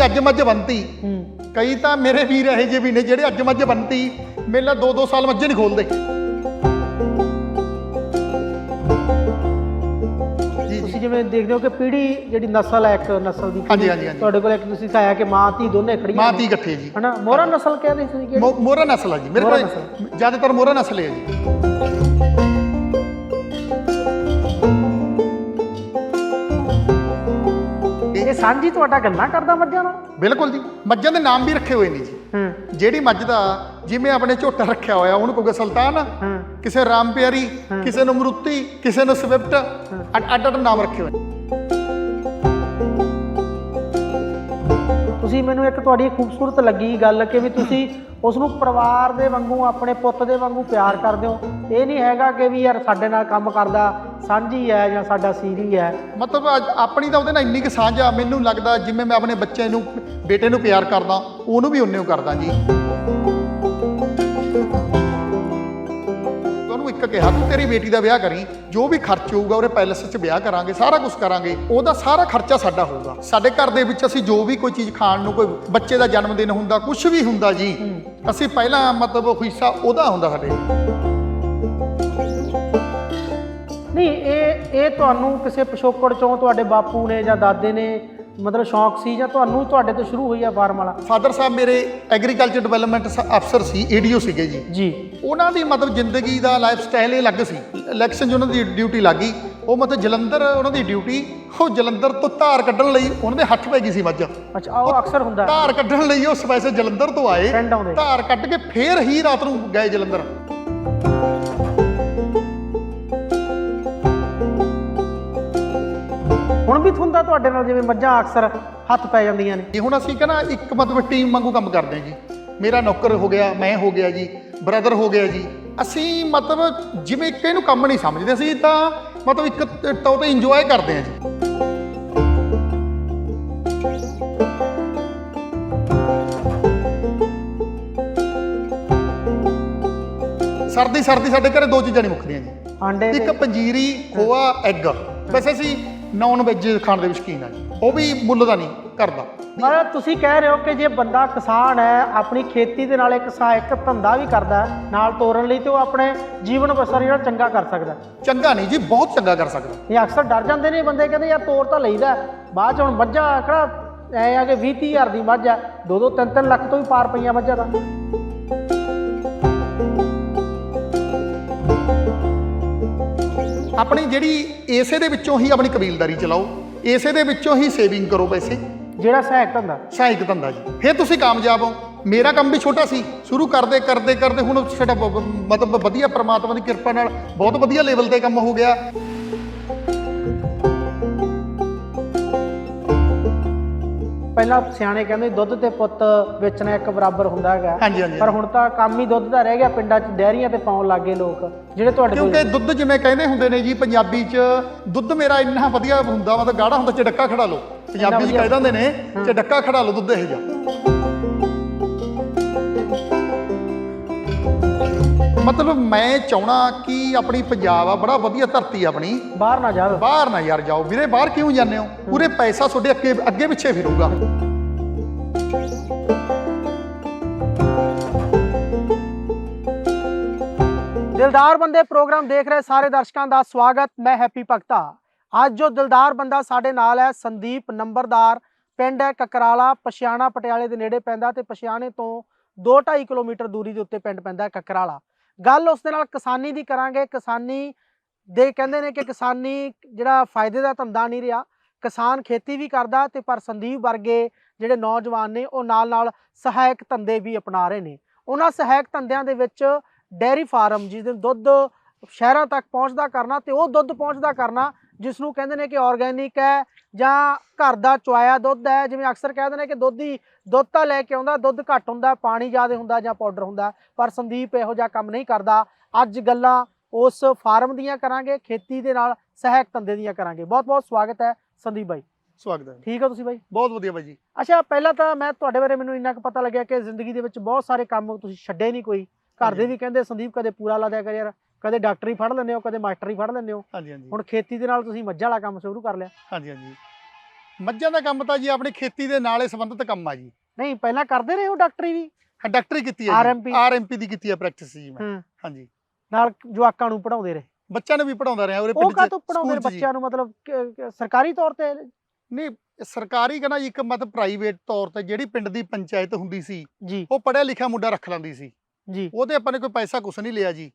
ਕੋਈ ਅੱਜ ਮੱਝ ਬੰਨਤੀ। ਕਈ ਤਾਂ ਮੇਰੇ ਵੀਰ ਇਹੋ ਜਿਹੇ ਵੀ ਨੇ ਜਿਹੜੇ ਅੱਜ ਮੱਝ ਬੰਨਤੀ। ਮੇਲਾ 2-2 ਸਾਲ ਮੱਝ ਨਹੀਂ ਖੋਲਦੇ। ਤੁਸੀਂ ਜਿਵੇਂ ਦੇਖਦੇ ਹੋ ਕਿ ਪੀੜੀ ਜਿਹੜੀ ਨਸਲ ਹੈ ਇੱਕ ਨਸਲ ਦੀ ਹਾਂਜੀ, ਹਾਂਜੀ, ਹਾਂਜੀ। ਤੁਹਾਡੇ ਕੋਲ ਇੱਕ ਤੁਸੀਂ ਦਿਖਾਇਆ ਕਿ ਮਾਂ ਧੀ ਦੋਨੇ ਖੜੀਆਂ ਮਾਂ। ਧੀ ਇਕੱਠੇ ਜੀ। ਹਨਾ? ਮੋਹਰਾ ਨਸਲ ਕਹਿੰਦੇ ਸੀ ਕਿ ਮੋ- ਮੋਹਰਾ ਨਸਲ ਆ ਜੀ। ਮੇਰੇ ਮੋਹਰਾ ਕੋਲ ਜ਼ਿਆਦਾਤਰ ਮੋਹਰਾ ਨਸਲ ਹੈ ਜੀ। ਇਹ ਸਾਂਝੀ ਤੁਹਾਡਾ ਗੱਲਾਂ ਕਰਦਾ ਮੱਝਾਂ ਨਾਲ? ਬਿਲਕੁਲ ਜੀ। ਮੱਝਾਂ ਦੇ ਨਾਮ ਵੀ ਰੱਖੇ ਹੋਏ ਨੇ ਜੀ। ਹੂੰ। ਜਿਹੜੀ ਮੱਝ ਦਾ ਜਿਵੇਂ ਆਪਣੇ ਝੋਟਾ ਰੱਖਿਆ ਹੋਇਆ ਉਹਨੂੰ ਕਹੋਗੇ ਸੁਲਤਾਨ। ਹੂੰ। ਕਿਸੇ ਰਾਮ ਪਿਆਰੀ ਕਿਸੇ ਨੂੰ ਮਰੂਤੀ ਕਿਸੇ ਨੂੰ ਸਵਿਫਟ। ਅੱਡ ਅੱਡ ਨਾਮ ਰੱਖੇ ਹੋਏ। ਨੇ ਤੁਸੀਂ ਮੈਨੂੰ ਇੱਕ ਤੁਹਾਡੀ ਖੂਬਸੂਰਤ ਲੱਗੀ ਗੱਲ ਕਿ ਵੀ ਤੁਸੀਂ ਉਸ ਨੂੰ ਪਰਿਵਾਰ ਦੇ ਵਾਂਗੂ, ਆਪਣੇ ਪੁੱਤ ਦੇ ਵਾਂਗੂ ਪਿਆਰ ਕਰਦੇ ਹੋ। ਇਹ ਨਹੀਂ ਹੈਗਾ ਕਿ ਵੀ ਯਾਰ ਸਾਡੇ ਨਾਲ ਕੰਮ ਕਰਦਾ, ਸਾਂਝੀ ਹੈ ਜਾਂ ਸਾਡਾ ਸੀਰੀ ਹੈ। ਮਤਲਬ ਅੱਜ ਆਪਣੀ ਤਾਂ ਉਹਦੇ ਨਾਲ ਇੰਨੀ ਕੁ ਸਾਂਝ ਆ, ਮੈਨੂੰ ਲੱਗਦਾ ਜਿਵੇਂ ਮੈਂ ਆਪਣੇ ਬੱਚੇ ਨੂੰ, ਬੇਟੇ ਨੂੰ ਪਿਆਰ ਕਰਦਾ, ਉਹਨੂੰ ਵੀ ਉਨੇ ਹੀ ਕਰਦਾ ਜੀ। ਇੱਕ ਕਿਹਾ ਤੂੰ ਤੇਰੀ ਬੇਟੀ ਦਾ ਵਿਆਹ ਕਰੀ, ਜੋ ਵੀ ਖਰਚ ਹੋਊਗਾ ਉਹਦੇ ਪੈਲਸ 'ਚ ਵਿਆਹ ਕਰਾਂਗੇ, ਸਾਰਾ ਕੁਝ ਕਰਾਂਗੇ, ਉਹਦਾ ਸਾਰਾ ਖਰਚਾ ਸਾਡਾ ਹੋਊਗਾ। ਸਾਡੇ ਘਰ ਦੇ ਵਿੱਚ ਅਸੀਂ ਜੋ ਵੀ ਕੋਈ ਚੀਜ਼ ਖਾਣ ਨੂੰ, ਕੋਈ ਬੱਚੇ ਦਾ ਜਨਮ ਦਿਨ ਹੁੰਦਾ ਕੁਝ ਵੀ ਹੁੰਦਾ ਜੀ, ਅਸੀਂ ਪਹਿਲਾਂ ਮਤਲਬ ਹਿੱਸਾ ਉਹਦਾ ਹੁੰਦਾ ਸਾਡੇ ਨਹੀਂ, ਇਹ ਇਹ ਤੁਹਾਨੂੰ ਕਿਸੇ ਪਿਛੋਕੜ ਚੋਂ ਤੁਹਾਡੇ ਬਾਪੂ ਨੇ ਜਾਂ ਦਾਦੇ ਨੇ ਮਤਲਬ ਸ਼ੌਂਕ ਸੀ ਜਾਂ ਤੁਹਾਨੂੰ ਤੁਹਾਡੇ ਤੋਂ ਸ਼ੁਰੂ ਹੋਈ ਆ ਫਾਰਮ ਵਾਲਾ? ਫਾਦਰ ਸਾਹਿਬ ਮੇਰੇ ਐਗਰੀਕਲਚਰ ਡਿਵੈਲਪਮੈਂਟ ਅਫਸਰ ਸੀ ਏਡੀਓ ਸੀਗੇ ਜੀ। ਜੀ। ਉਹਨਾਂ ਦੀ ਮਤਲਬ ਜ਼ਿੰਦਗੀ ਦਾ ਲਾਈਫ ਸਟਾਈਲ ਹੀ ਅਲੱਗ ਸੀ। ਇਲੈਕਸ਼ਨ 'ਚ ਉਹਨਾਂ ਦੀ ਡਿਊਟੀ ਲੱਗੀ ਉਹ ਮਤਲਬ ਜਲੰਧਰ ਉਹਨਾਂ ਦੀ ਡਿਊਟੀ ਉਹ ਜਲੰਧਰ ਤੋਂ ਧਾਰ ਕੱਢਣ ਲਈ ਉਹਨਾਂ ਦੇ ਹੱਥ ਪੈ ਗਈ ਸੀ ਮੱਝ। ਅੱਛਾ ਉਹ ਅਕਸਰ ਹੁੰਦਾ। ਧਾਰ ਕੱਢਣ ਲਈ ਉਹ ਸਪੈਸ਼ਲ ਜਲੰਧਰ ਤੋਂ ਆਏ। ਧਾਰ ਕੱਢ ਕੇ ਫੇਰ ਹੀ ਰਾਤ ਨੂੰ ਗਏ ਜਲੰਧਰ। ਵੀ ਹੁੰਦਾ ਤੁਹਾਡੇ ਨਾਲ ਜਿਵੇਂ ਮੱਝਾਂ ਅਕਸਰ ਹੱਥ ਪੈ ਜਾਂਦੀਆਂ ਨੇ? ਜੀ ਹੁਣ ਅਸੀਂ ਕਹਿੰਦਾ ਇੱਕ ਮਤਲਬ ਟੀਮ ਵਾਂਗੂ ਕੰਮ ਕਰਦੇ ਹਾਂ ਜੀ। ਮੇਰਾ ਨੌਕਰ ਹੋ ਗਿਆ ਮੈਂ ਹੋ ਗਿਆ ਜੀ ਬ੍ਰਦਰ ਹੋ ਗਿਆ ਜੀ। ਅਸੀਂ ਮਤਲਬ ਜਿਵੇਂ ਇੱਕ ਇਹਨੂੰ ਕੰਮ ਨਹੀਂ ਸਮਝਦੇ ਅਸੀਂ ਤਾਂ ਮਤਲਬ ਇੱਕ ਤੌਰ ਤੇ ਇੰਜੋਏ ਕਰਦੇ ਹਾਂ ਜੀ। ਸਰਦੀ ਸਰਦੀ ਸਾਡੇ ਘਰੇ ਦੋ ਚੀਜ਼ਾਂ ਨਹੀਂ ਮੁੱਕਦੀਆਂ ਜੀ। ਆਂਡੇ ਇੱਕ ਪੰਜੀਰੀ ਖੋਆ ਐਗ ਵੈਸੇ ਅਸੀਂ ਨਾਨ ਵੈਜ ਖਾਣ ਦੇ ਵਿੱਚ ਸ਼ੌਕੀਨ ਆ ਜੀ ਉਹ ਵੀ ਮੁੱਲ ਦਾ ਨਹੀਂ ਕਰਦਾ ਮਤਲਬ ਤੁਸੀਂ ਕਹਿ ਰਹੇ ਹੋ ਕਿ ਜੇ ਬੰਦਾ ਕਿਸਾਨ ਹੈ ਆਪਣੀ ਖੇਤੀ ਦੇ ਨਾਲ ਇੱਕ ਸਹਾਇਕ ਧੰਦਾ ਵੀ ਕਰਦਾ ਹੈ ਨਾਲ ਤੋਰਨ ਲਈ ਤੇ ਉਹ ਆਪਣੇ ਜੀਵਨ ਬਸਰ ਜਿਹੜਾ ਚੰਗਾ ਕਰ ਸਕਦਾ ਹੈ। ਚੰਗਾ ਨਹੀਂ ਜੀ ਬਹੁਤ ਚੰਗਾ ਕਰ ਸਕਦਾ ਇਹ ਅਕਸਰ ਡਰ ਜਾਂਦੇ ਨੇ ਬੰਦੇ ਕਹਿੰਦੇ ਯਾਰ ਤੋਰ ਤਾਂ ਲਈਦਾ ਹੈ। ਬਾਅਦ ਚ ਹੁਣ ਮੱਝਾਂ ਕਿਹੜਾ ਐ ਆ ਕਿ 20 30 ਹਜ਼ਾਰ ਦੀ ਮੱਝ ਆ 2 2 3 3 ਲੱਖ ਤੋਂ ਵੀ ਪਾਰ ਪਈਆਂ ਮੱਝਾਂ ਦਾ ਆਪਣੀ ਜਿਹੜੀ ਏਸੇ ਦੇ ਵਿੱਚੋਂ ਹੀ ਆਪਣੀ ਕਬੀਲਦਾਰੀ ਚਲਾਓ ਏਸੇ ਦੇ ਵਿੱਚੋਂ ਹੀ ਸੇਵਿੰਗ ਕਰੋ ਪੈਸੇ। ਜਿਹੜਾ ਸਹਾਇਕ ਧੰਦਾ। ਸਹਾਇਕ ਧੰਦਾ ਜੀ। ਫਿਰ ਤੁਸੀਂ ਕਾਮਯਾਬ ਹੋ। ਮੇਰਾ ਕੰਮ ਵੀ ਛੋਟਾ ਸੀ। ਸ਼ੁਰੂ ਕਰਦੇ ਕਰਦੇ ਕਰਦੇ ਹੁਣ ਸਾਡਾ ਮਤਲਬ ਵਧੀਆ ਪ੍ਰਮਾਤਮਾ ਦੀ ਕਿਰਪਾ ਨਾਲ ਬਹੁਤ ਵਧੀਆ ਲੈਵਲ ਤੇ ਕੰਮ ਹੋ ਗਿਆ। ਪਹਿਲਾਂ ਸਿਆਣੇ ਕਹਿੰਦੇ ਦੁੱਧ ਤੇ ਪੁੱਤ ਵੇਚਣਾ ਇੱਕ ਬਰਾਬਰ ਹੁੰਦਾ ਹੈਗਾ। ਹਾਂਜੀ ਹਾਂਜੀ। ਪਰ ਹੁਣ ਤਾਂ ਕੰਮ ਹੀ ਦੁੱਧ ਦਾ ਰਹਿ ਗਿਆ ਪਿੰਡਾਂ 'ਚ ਡੈਰੀਆਂ ਤੇ ਪਾਉਣ ਲੱਗੇ ਲੋਕ ਜਿਹੜੇ ਤੁਹਾਡੇ ਕੋਲ ਕਿਉਂਕਿ ਦੁੱਧ ਜਿਵੇਂ ਕਹਿੰਦੇ ਹੁੰਦੇ ਨੇ ਜੀ ਪੰਜਾਬੀ 'ਚ ਦੁੱਧ ਮੇਰਾ ਇੰਨਾ ਵਧੀਆ ਹੁੰਦਾ ਮਤਲਬ ਗਾੜਾ ਹੁੰਦਾ ਚੜੱਕਾ ਖੜਾ ਲਓ। ਪੰਜਾਬੀ 'ਚ। ਕਹਿ ਦਿੰਦੇ ਨੇ ਚੜੱਕਾ ਖੜਾ ਲਓ ਦੁੱਧ ਇਹ ਜਾ ਮਤਲਬ ਮੈਂ ਚਾਹਣਾ ਕਿ ਆਪਣੀ ਪੰਜਾਬ ਆ ਬੜਾ ਵਧੀਆ ਧਰਤੀ ਆ ਆਪਣੀ। ਬਾਹਰ ਨਾ ਜਾਵੇ। ਬਾਹਰ ਨਾ ਯਾਰ ਜਾਓ। ਵੀਰੇ ਬਾਹਰ ਕਿਉਂ ਜਾਂਦੇ ਹੋ? ਪੂਰੇ ਪੈਸਾ ਤੁਹਾਡੇ ਅੱਗੇ ਅੱਗੇ ਪਿੱਛੇ ਫਿਰੂਗਾ। ਦਿਲਦਾਰ ਬੰਦੇ ਪ੍ਰੋਗਰਾਮ ਦੇਖ ਰਹੇ ਸਾਰੇ ਦਰਸ਼ਕਾਂ ਦਾ ਸਵਾਗਤ। ਮੈਂ ਹੈਪੀ ਭਗਤਾ। ਅੱਜ ਜੋ ਦਿਲਦਾਰ ਬੰਦਾ ਸਾਡੇ ਨਾਲ ਹੈ ਸੰਦੀਪ ਨੰਬਰਦਾਰ ਪਿੰਡ ਹੈ ਕਕਰਾਲਾ ਪਛਿਆਣਾ ਪਟਿਆਲੇ ਦੇ ਨੇੜੇ ਪੈਂਦਾ ਤੇ ਪਛਿਆਣੇ ਤੋਂ 2.5 ਕਿਲੋਮੀਟਰ ਦੂਰੀ ਦੇ ਉੱਤੇ ਪਿੰਡ ਪੈਂਦਾ ਹੈ ਕਕਰਾਲਾ। ਗੱਲ ਉਸ ਦੇ ਨਾਲ ਕਿਸਾਨੀ ਦੀ ਕਰਾਂਗੇ। ਕਿਸਾਨੀ ਦੇ ਕਹਿੰਦੇ ਨੇ ਕਿ ਕਿਸਾਨੀ ਜਿਹੜਾ ਫਾਇਦੇ ਦਾ ਧੰਦਾ ਨਹੀਂ ਰਿਹਾ। ਕਿਸਾਨ ਖੇਤੀ ਵੀ ਕਰਦਾ ਤੇ ਪਰ ਸੰਦੀਪ ਵਰਗੇ ਜਿਹੜੇ ਨੌਜਵਾਨ ਨੇ, ਉਹ ਨਾਲ ਨਾਲ ਸਹਾਇਕ ਧੰਦੇ ਵੀ ਅਪਣਾ ਰਹੇ ਨੇ। ਉਹਨਾਂ ਸਹਾਇਕ ਧੰਦਿਆਂ ਦੇ ਵਿੱਚ ਡੈਰੀ ਫਾਰਮ ਜਿਸ ਦਿਨ ਦੁੱਧ ਸ਼ਹਿਰਾਂ ਤੱਕ ਪਹੁੰਚਦਾ ਕਰਨਾ ਤੇ ਉਹ ਦੁੱਧ ਪਹੁੰਚਦਾ ਕਰਨਾ ਜਿਸ ਨੂੰ ਕਹਿੰਦੇ ਨੇ ਕਿ ਆਰਗੈਨਿਕ ਹੈ ਜਾਂ ਘਰ ਦਾ ਚੁਆਇਆ ਦੁੱਧ ਹੈ ਜਿਵੇਂ ਅਕਸਰ ਕਹਿੰਦੇ ਨੇ ਕਿ ਦੁੱਧੀ ਦੁੱਧ ਤਾਂ ਲੈ ਕੇ ਆਉਂਦਾ ਦੁੱਧ ਘੱਟ ਹੁੰਦਾ ਪਾਣੀ ਜ਼ਿਆਦਾ ਹੁੰਦਾ ਜਾਂ ਪਾਊਡਰ ਹੁੰਦਾ ਪਰ ਸੰਦੀਪ ਇਹੋ ਜਿਹਾ ਕੰਮ ਨਹੀਂ ਕਰਦਾ। ਅੱਜ ਗੱਲਾਂ ਉਸ ਫਾਰਮ ਦੀਆਂ ਕਰਾਂਗੇ ਖੇਤੀ ਦੇ ਨਾਲ ਸਹਾਇਕ ਧੰਦੇ ਦੀਆਂ ਕਰਾਂਗੇ। ਬਹੁਤ ਬਹੁਤ ਸਵਾਗਤ ਹੈ ਸੰਦੀਪ ਬਾਈ। ਸਵਾਗਤ ਹੈ। ਠੀਕ ਹੋ ਤੁਸੀਂ ਬਾਈ? ਬਹੁਤ ਵਧੀਆ ਬਾਈ ਜੀ। ਅੱਛਾ ਪਹਿਲਾਂ ਤਾਂ ਮੈਂ ਤੁਹਾਡੇ ਬਾਰੇ ਮੈਨੂੰ ਇੰਨਾ ਕੁ ਪਤਾ ਲੱਗਿਆ ਕਿ ਜ਼ਿੰਦਗੀ ਦੇ ਵਿੱਚ ਬਹੁਤ ਸਾਰੇ ਕੰਮ ਤੁਸੀਂ ਛੱਡੇ ਨਹੀਂ ਕੋਈ। ਘਰ ਦੇ। ਵੀ ਕਹਿੰਦੇ ਸੰਦੀਪ ਕਦੇ ਪੂਰਾ ਲਾ ਦਿਆ ਕਰ ਯਾਰ। ਕਦੇ ਡਾਕਟਰੀ ਫੜ ਲੈਂਦੇ ਹੋ ਕਦੇ ਮਾਸਟਰੀ ਫੜ ਲੈਂਦੇ ਹੋ। ਹਾਂਜੀ ਹਾਂਜੀ। ਹੁਣ ਖੇਤੀ ਦੇ ਨਾਲ ਤੁਸੀਂ ਮੱਝਾਂ ਵਾਲਾ ਕੰਮ ਸ਼ੁਰੂ ਕਰ ਲਿਆ। ਹਾਂਜੀ ਹਾਂਜੀ। ਮੱਝਾਂ ਦਾ ਕੰਮ ਤਾਂ ਜੀ ਆਪਣੀ ਖੇਤੀ ਦੇ ਨਾਲ ਹੀ ਸੰਬੰਧਿਤ ਕੰਮ ਆ ਜੀ। ਨਹੀਂ ਪਹਿਲਾਂ ਕਰਦੇ ਰਹੇ ਹੋ ਡਾਕਟਰੀ ਵੀ? ਹਾਂ ਡਾਕਟਰੀ ਕੀਤੀ ਹੈ RMP? ਆਰਐਮਪੀ ਦੀ ਕੀਤੀ ਹੈ ਪ੍ਰੈਕਟਿਸ ਜੀ ਮੈਂ। ਹਾਂਜੀ। ਨਾਲ ਜਵਾਕਾਂ ਨੂੰ ਪੜਾਉਂਦੇ ਰਹੇ। ਬੱਚਿਆਂ ਨੂੰ ਵੀ ਪੜਾਉਂਦਾ ਰਿਹਾ ਉਹਦੇ ਉਹ ਚ ਕਾਹਤੋਂ ਪੜਾਉਂਦੇ। ਬੱਚਿਆਂ ਨੂੰ ਮਤਲਬ ਸਰਕਾਰੀ ਤੌਰ ਤੇ? ਨਹੀਂ ਸਰਕਾਰੀ ਕਹਿੰਦਾ ਇੱਕ ਮਤਲਬ ਪ੍ਰਾਈਵੇਟ ਤੌਰ ਤੇ ਜਿਹੜੀ ਪਿੰਡ ਦੀ ਪੰਚਾਇਤ ਹੁੰਦੀ ਸੀ ਉਹ ਪੜਿਆ ਲਿਖਿਆ ਮੁੰਡਾ ਰੱਖ ਲੈਂਦੀ ਸੀ। ਜੀ। ਉਹਦੇ ਆਪਾਂ ਨੇ ਕੋਈ ਪੈਸਾ ਕੁਛ ਨਹੀਂ ਲਿਆ ਜੀ।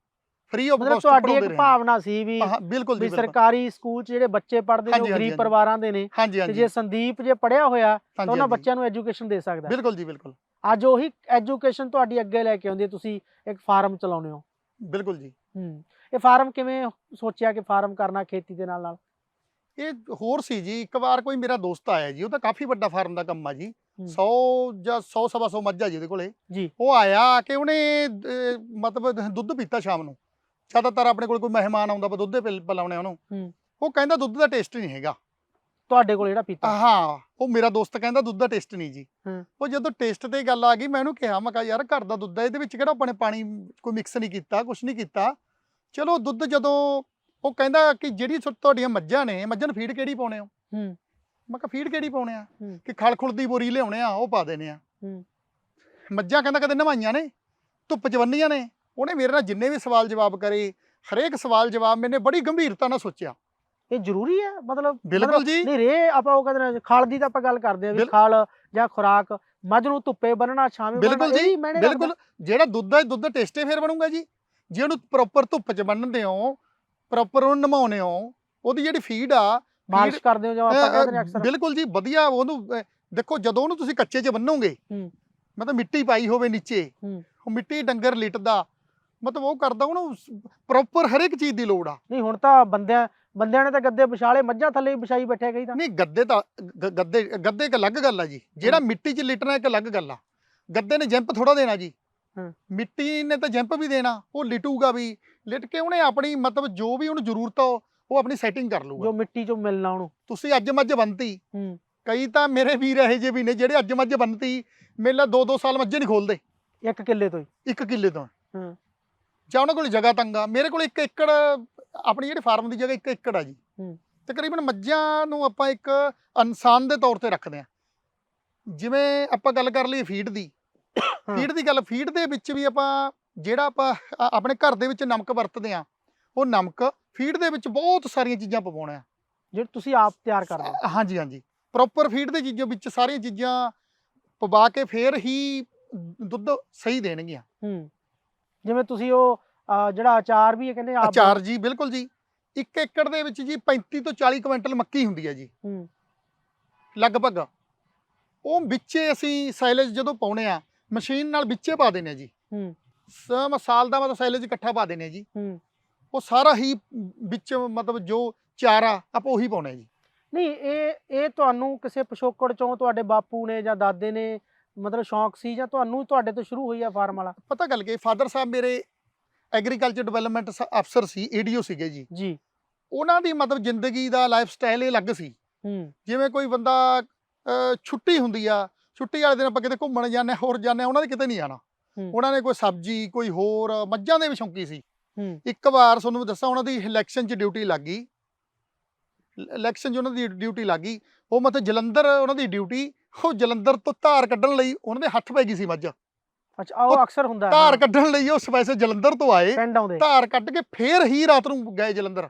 ਫ੍ਰੀ ਆਫ ਮਤਲਬ ਕਾਸਟ ਤੁਹਾਡੀ ਇੱਕ ਭਾਵਨਾ ਸੀ ਵੀ ਬਿਲਕੁਲ ਵੀ। ਸਰਕਾਰੀ ਸਕੂਲ 'ਚ ਜਿਹੜੇ ਬੱਚੇ ਪੜ੍ਹਦੇ ਨੇ ਗਰੀਬ। ਪਰਿਵਾਰਾਂ ਦੇ ਨੇ ਤੇ ਜੇ ਸੰਦੀਪ ਜੇ ਪੜਿਆ ਹੋਇਆ ਤਾਂ ਉਹਨਾਂ। ਬੱਚਿਆਂ ਨੂੰ ਐਜੂਕੇਸ਼ਨ ਦੇ ਸਕਦਾ। ਬਿਲਕੁਲ ਜੀ ਬਿਲਕੁਲ ਅੱਜ ਉਹੀ ਐਜੂਕੇਸ਼ਨ ਤੁਹਾਡੀ ਅੱਗੇ ਲੈ ਕੇ ਆਉਂਦੀ ਹੈ ਤੁਸੀਂ ਇੱਕ ਫਾਰਮ ਚਲਾਉਂਦੇ ਹੋ ਬਿਲਕੁਲ ਜੀ ਹੂੰ ਇਹ ਫਾਰਮ ਕਿਵੇਂ ਸੋਚਿਆ ਕਿ ਫਾਰਮ ਕਰਨਾ ਖੇਤੀ ਦੇ ਨਾਲ ਨਾਲ ਇਹ ਹੋਰ ਸੀ ਜੀ ਇੱਕ ਵਾਰ ਕੋਈ ਮੇਰਾ ਦੋਸਤ ਆਇਆ ਜੀ ਉਹ ਤਾਂ ਕਾਫੀ ਵੱਡਾ ਫਾਰਮ ਦਾ ਕੰਮ ਆ ਜੀ ਹੂੰ। 100 ਜਾਂ 100 ਸਵਾ 100 ਮੱਝਾਂ ਜੀ ਉਹਦੇ ਕੋਲੇ ਉਹ ਆਇਆ ਕੇ ਉਹਨੇ ਮਤਲਬ ਦੁੱਧ ਪੀਤਾ ਸ਼ਾਮ ਨੂੰ ਜ਼ਿਆਦਾਤਰ ਆਪਣੇ ਕੋਲ ਕੋਈ ਮਹਿਮਾਨ ਆਉਂਦਾ ਆਪਾਂ ਦੁੱਧ ਪਿਲ- ਪਿਲਾਉਣੇ ਉਹਨੂੰ। ਹੂੰ। ਉਹ ਕਹਿੰਦਾ ਦੁੱਧ ਦਾ ਟੇਸਟ ਨਹੀਂ ਹੈਗਾ। ਤੁਹਾਡੇ ਕੋਲ ਜਿਹੜਾ ਪੀਤਾ। ਹਾਂ ਉਹ ਮੇਰਾ ਦੋਸਤ ਕਹਿੰਦਾ ਦੁੱਧ ਦਾ ਟੇਸਟ ਨਹੀਂ ਜੀ। ਹੂੰ। ਉਹ ਜਦੋਂ ਟੇਸਟ ਤੇ ਗੱਲ ਆ ਗਈ ਮੈਂ ਉਹਨੂੰ ਕਿਹਾ ਮੈਂ ਕਿਹਾ ਯਾਰ ਘਰ ਦਾ ਦੁੱਧ ਹੈ ਇਹਦੇ ਵਿੱਚ ਕਿਹੜਾ ਆਪਾਂ ਨੇ ਪਾਣੀ ਕੋਈ ਮਿਕਸ ਨਹੀਂ ਕੀਤਾ ਕੁਝ ਨਹੀਂ ਕੀਤਾ? ਚਲੋ ਦੁੱਧ ਜਦੋਂ ਉਹ ਕਹਿੰਦਾ ਕਿ ਜਿਹੜੀ ਤੁਹਾਡੀਆਂ ਮੱਝਾਂ ਨੇ ਮੱਝਾਂ ਨੂੰ ਫੀਡ ਕਿਹੜੀ ਪਾਉਣੇ ਹੋ? ਹੂੰ। ਮੈਂ ਕਿਹਾ ਫੀਡ ਕਿਹੜੀ ਪਾਉਣੇ ਆ? ਹੂੰ। ਕਿ ਖਲ ਖੁਲ ਦੀ ਬੋਰੀ ਲਿਆਉਣੇ ਆ ਉਹ ਪਾ ਦੇਣੇ ਆ। ਹੂੰ। ਮੱਝਾਂ ਕਹਿੰਦਾ ਕਦੇ ਨਵਾਈਆਂ ਨੇ? ਧੁੱਪ ਚ ਬੰਨੀਆਂ ਨੇ? ਉਹਨੇ ਮੇਰੇ ਨਾਲ ਜਿੰਨੇ ਵੀ ਸਵਾਲ ਜਵਾਬ ਕਰੇ ਹਰੇਕ ਸਵਾਲ ਜਵਾਬ ਮੈਨੇ ਬੜੀ ਗੰਭੀਰਤਾ ਨਾਲ ਸੋਚਿਆ ਇਹ ਜ਼ਰੂਰੀ ਹੈ ਮਤਲਬ ਬਿਲਕੁਲ ਜੀ ਨਹੀਂ ਰੇ ਆਪਾਂ ਉਹ ਕਹਿੰਦੇ ਨੇ ਖਲ ਦੀ ਤਾਂ ਆਪਾਂ ਗੱਲ ਕਰਦੇ ਆ ਵੀ ਖਲ ਜਾਂ ਖੁਰਾਕ ਮੱਝ ਨੂੰ ਧੁੱਪੇ ਬੰਨਣਾ ਛਾਵੇਂ ਬਿਲਕੁਲ ਜੀ। ਬਿਲਕੁਲ ਜਿਹੜਾ ਦੁੱਧ ਹੈ ਦੁੱਧ ਟੇਸਟੇ ਫੇਰ ਬਣੂਗਾ ਜੀ ਜੇ ਉਹਨੂੰ ਪ੍ਰੋਪਰ ਧੁੱਪ 'ਚ ਬੰਨਦੇ ਹੋ ਪ੍ਰੋਪਰ ਉਹਨੂੰ ਨਮਾਉਨੇ ਹੋ ਉਹਦੀ ਜਿਹੜੀ ਫੀਡ ਆ ਮਾਲਿਸ਼ ਕਰਦੇ ਹੋ ਜਿਵੇਂ ਆਪਾਂ ਕਹਿੰਦੇ ਨੇ ਅਕਸਰ ਬਿਲਕੁਲ ਜੀ ਵਧੀਆ ਉਹਨੂੰ ਦੇਖੋ ਜਦੋਂ ਉਹਨੂੰ ਤੁਸੀਂ ਕੱਚੇ 'ਚ ਬੰਨੋਗੇ ਹੂੰ। ਮਤਲਬ ਮਿੱਟੀ ਪਾਈ ਹੋਵੇ ਨੀਚੇ। ਉਹ ਮਿੱਟੀ ਡੰਗਰ ਲਿਟਦਾ ਮਤਲਬ ਉਹ ਕਰਦਾ ਉਹਨੂੰ ਪ੍ਰੋਪਰ ਹਰ ਇੱਕ ਚੀਜ਼ ਦੀ ਲੋੜ ਆ। ਨਹੀਂ ਹੁਣ ਤਾਂ ਬੰਦਿਆਂ ਬੰਦਿਆਂ ਨੇ ਤਾਂ ਗੱਦੇ ਵਿਛਾਲੇ ਮੱਝਾਂ ਥੱਲੇ ਹੀ ਵਿਛਾਈ ਬੈਠੇ ਕਈ ਤਾਂ। ਨਹੀਂ ਗੱਦੇ ਤਾਂ ਗੱਦੇ ਗੱਦੇ ਇੱਕ ਅਲੱਗ ਗੱਲ ਆ ਜੀ। ਜਿਹੜਾ ਮਿੱਟੀ 'ਚ ਲਿਟਣਾ ਇੱਕ ਅਲੱਗ ਗੱਲ ਆ। ਗੱਦੇ ਨੇ ਜੰਪ ਥੋੜਾ ਦੇਣਾ ਜੀ। ਮਿੱਟੀ ਨੇ ਤਾਂ ਜੰਪ ਵੀ ਦੇਣਾ ਉਹ ਲਿਟੂਗਾ ਵੀ। ਲਿਟ ਕੇ ਉਹਨੇ ਆਪਣੀ ਮਤਲਬ ਜੋ ਵੀ ਉਹਨੂੰ ਜ਼ਰੂਰਤ ਆ ਉਹ ਆਪਣੀ ਸੈਟਿੰਗ ਕਰ ਲੂਗਾ ਜੋ ਮਿੱਟੀ ਚੋਂ ਮਿਲਣਾ ਉਹਨੂੰ। ਤੁਸੀਂ ਅੱਜ ਮੱਝ ਬੰਨਤੀ। ਕਈ ਤਾਂ ਮੇਰੇ ਵੀਰ ਇਹੋ ਜਿਹੇ ਵੀ ਨੇ ਜਿਹੜੇ ਅੱਜ ਮੱਝ ਬੰਨਤੀ। ਮੇਲਾ 2-2 ਸਾਲ ਮੱਝੇ ਨਹੀਂ ਖੋਲਦੇ। ਇੱਕ ਕਿੱਲੇ ਤੋਂ ਹੀ। ਇੱਕ ਕਿੱਲੇ ਤੋਂ। ਹੂੰ। ਜਾਂ ਉਹਨਾਂ ਕੋਲ ਜਗ੍ਹਾ ਤੰਗ ਆ ਮੇਰੇ ਕੋਲ ਇੱਕ ਏਕੜ ਆਪਣੀ ਜਿਹੜੀ ਫਾਰਮ ਦੀ ਜਗ੍ਹਾ ਇੱਕ ਏਕੜ ਆ ਜੀ। ਤਕਰੀਬਨ ਮੱਝਾਂ ਨੂੰ ਆਪਾਂ ਇੱਕ ਇਨਸਾਨ ਦੇ ਤੌਰ ਤੇ ਰੱਖਦੇ ਆ ਜਿਵੇਂ ਆਪਾਂ ਗੱਲ ਕਰ ਲਈ ਫੀਡ ਦੀ। ਫੀਡ ਦੀ ਗੱਲ ਫੀਡ ਦੇ ਵਿੱਚ ਵੀ ਆਪਾਂ ਜਿਹੜਾ ਆਪਾਂ ਆਪਣੇ ਘਰ ਦੇ ਵਿੱਚ ਨਮਕ ਵਰਤਦੇ ਆ ਉਹ ਨਮਕ ਫੀਡ ਦੇ ਵਿੱਚ ਬਹੁਤ ਸਾਰੀਆਂ ਚੀਜ਼ਾਂ ਪਵਾਉਣੇ ਆ ਜਿਹੜੇ ਤੁਸੀਂ ਆਪ ਤਿਆਰ ਕਰਦੇ ਹੋ? ਹਾਂਜੀ ਹਾਂਜੀ। ਪ੍ਰੋਪਰ ਫੀਡ ਦੇ ਚੀਜ਼ਾਂ ਵਿੱਚ ਸਾਰੀਆਂ ਚੀਜ਼ਾਂ ਪਵਾ ਕੇ ਫੇਰ ਹੀ ਦੁੱਧ ਸਹੀ ਦੇਣਗੀਆਂ। ਹੂੰ। ਜਿਵੇਂ ਤੁਸੀਂ ਉਹ ਅਹ, ਜਿਹੜਾ ਅਚਾਰ ਵੀ ਹੈ ਕਹਿੰਦੇ ਆਪ ਅਚਾਰ ਜੀ ਬਿਲਕੁਲ ਜੀ। ਇੱਕ ਏਕੜ ਦੇ ਵਿੱਚ ਜੀ 35 ਤੋਂ 40 ਕੁਇੰਟਲ ਮੱਕੀ ਹੁੰਦੀ ਹੈ ਜੀ। ਹੂੰ। ਲਗਭਗ। ਉਹ ਵਿੱਚੇ ਅਸੀਂ ਸਾਈਲੇਜ ਜਦੋਂ ਪਾਉਣੇ ਆ ਮਸ਼ੀਨ ਨਾਲ ਵਿੱਚੇ ਪਾ ਦਿੰਦੇ ਆ ਜੀ। ਹੂੰ। ਸਮ ਸਾਲ ਦਾ ਮਤਲਬ ਸਾਈਲੇਜ ਇਕੱਠਾ ਪਾ ਦਿੰਦੇ ਆ ਜੀ। ਹੂੰ। ਉਹ ਸਾਰਾ ਹੀ ਵਿੱਚ ਮਤਲਬ ਜੋ ਚਾਰਾ ਆਪਾਂ ਉਹੀ ਪਾਉਣੇ ਆ ਜੀ। ਨਹੀਂ ਇਹ ਇਹ ਤੁਹਾਨੂੰ ਕਿਸੇ ਪਿਛੋਕੜ ਚੋਂ ਤੁਹਾਡੇ ਬਾਪੂ ਨੇ ਜਾਂ ਦਾਦੇ ਨੇ ਮਤਲਬ ਸ਼ੌਂਕ ਸੀ ਜਾਂ ਤੁਹਾਨੂੰ ਤੁਹਾਡੇ ਤੋਂ ਸ਼ੁਰੂ ਹੋਈ ਆ ਫਾਰਮ ਵਾਲਾ? ਪਤਾ ਗੱਲ ਕੀ ਫਾਦਰ ਸਾਹਿਬ ਮੇਰੇ ਐਗਰੀਕਲਚਰ ਡਿਵੈਲਪਮੈਂਟ ਅਫਸਰ ਸੀ ਏਡੀਓ ਸੀਗੇ ਜੀ। ਜੀ। ਉਹਨਾਂ ਦੀ ਮਤਲਬ ਜ਼ਿੰਦਗੀ ਦਾ ਲਾਈਫ ਸਟਾਈਲ ਇਹ ਅਲੱਗ ਸੀ। ਹੂੰ। ਜਿਵੇਂ ਕੋਈ ਬੰਦਾ ਛੁੱਟੀ ਹੁੰਦੀ ਆ ਛੁੱਟੀ ਵਾਲੇ ਦਿਨ ਆਪਾਂ ਕਿਤੇ ਘੁੰਮਣ ਜਾਂਦੇ ਹੋਰ ਜਾਂਦੇ ਉਹਨਾਂ ਦੇ ਕਿਤੇ ਨਹੀਂ ਜਾਣਾ। ਉਹਨਾਂ ਨੇ ਕੋਈ ਸਬਜ਼ੀ ਕੋਈ ਹੋਰ ਮੱਝਾਂ ਦੇ ਵੀ ਸ਼ੌਂਕੀ ਸੀ। ਹੂੰ। ਇੱਕ ਵਾਰ ਤੁਹਾਨੂੰ ਮੈਂ ਦੱਸਾਂ ਉਹਨਾਂ ਦੀ ਇਲੈਕਸ਼ਨ 'ਚ ਡਿਊਟੀ ਲੱਗ ਗਈ। ਇਲੈਕਸ਼ਨ 'ਚ ਉਹਨਾਂ ਦੀ ਡਿਊਟੀ ਲੱਗ ਗਈ। ਉਹ ਮਤਲਬ ਜਲੰਧਰ ਉਹਨਾਂ ਦੀ ਡਿਊਟੀ ਉਹ ਜਲੰਧਰ ਤੋਂ ਧਾਰ ਕੱਢਣ ਲਈ ਉਹਨਾਂ ਦੇ ਹੱਥ ਪੈ ਗਈ ਸੀ ਮੱਝ। ਅੱਛਾ ਉਹ ਅਕਸਰ ਹੁੰਦਾ ਧਾਰ ਕੱਢਣ ਲਈ ਉਹ ਸਪੈਸ਼ਲ ਜਲੰਧਰ ਤੋਂ ਆਏ। ਪਿੰਡ ਆਉਂਦੇ। ਧਾਰ ਕੱਢ ਕੇ ਫੇਰ ਹੀ ਰਾਤ ਨੂੰ ਗਏ ਜਲੰਧਰ।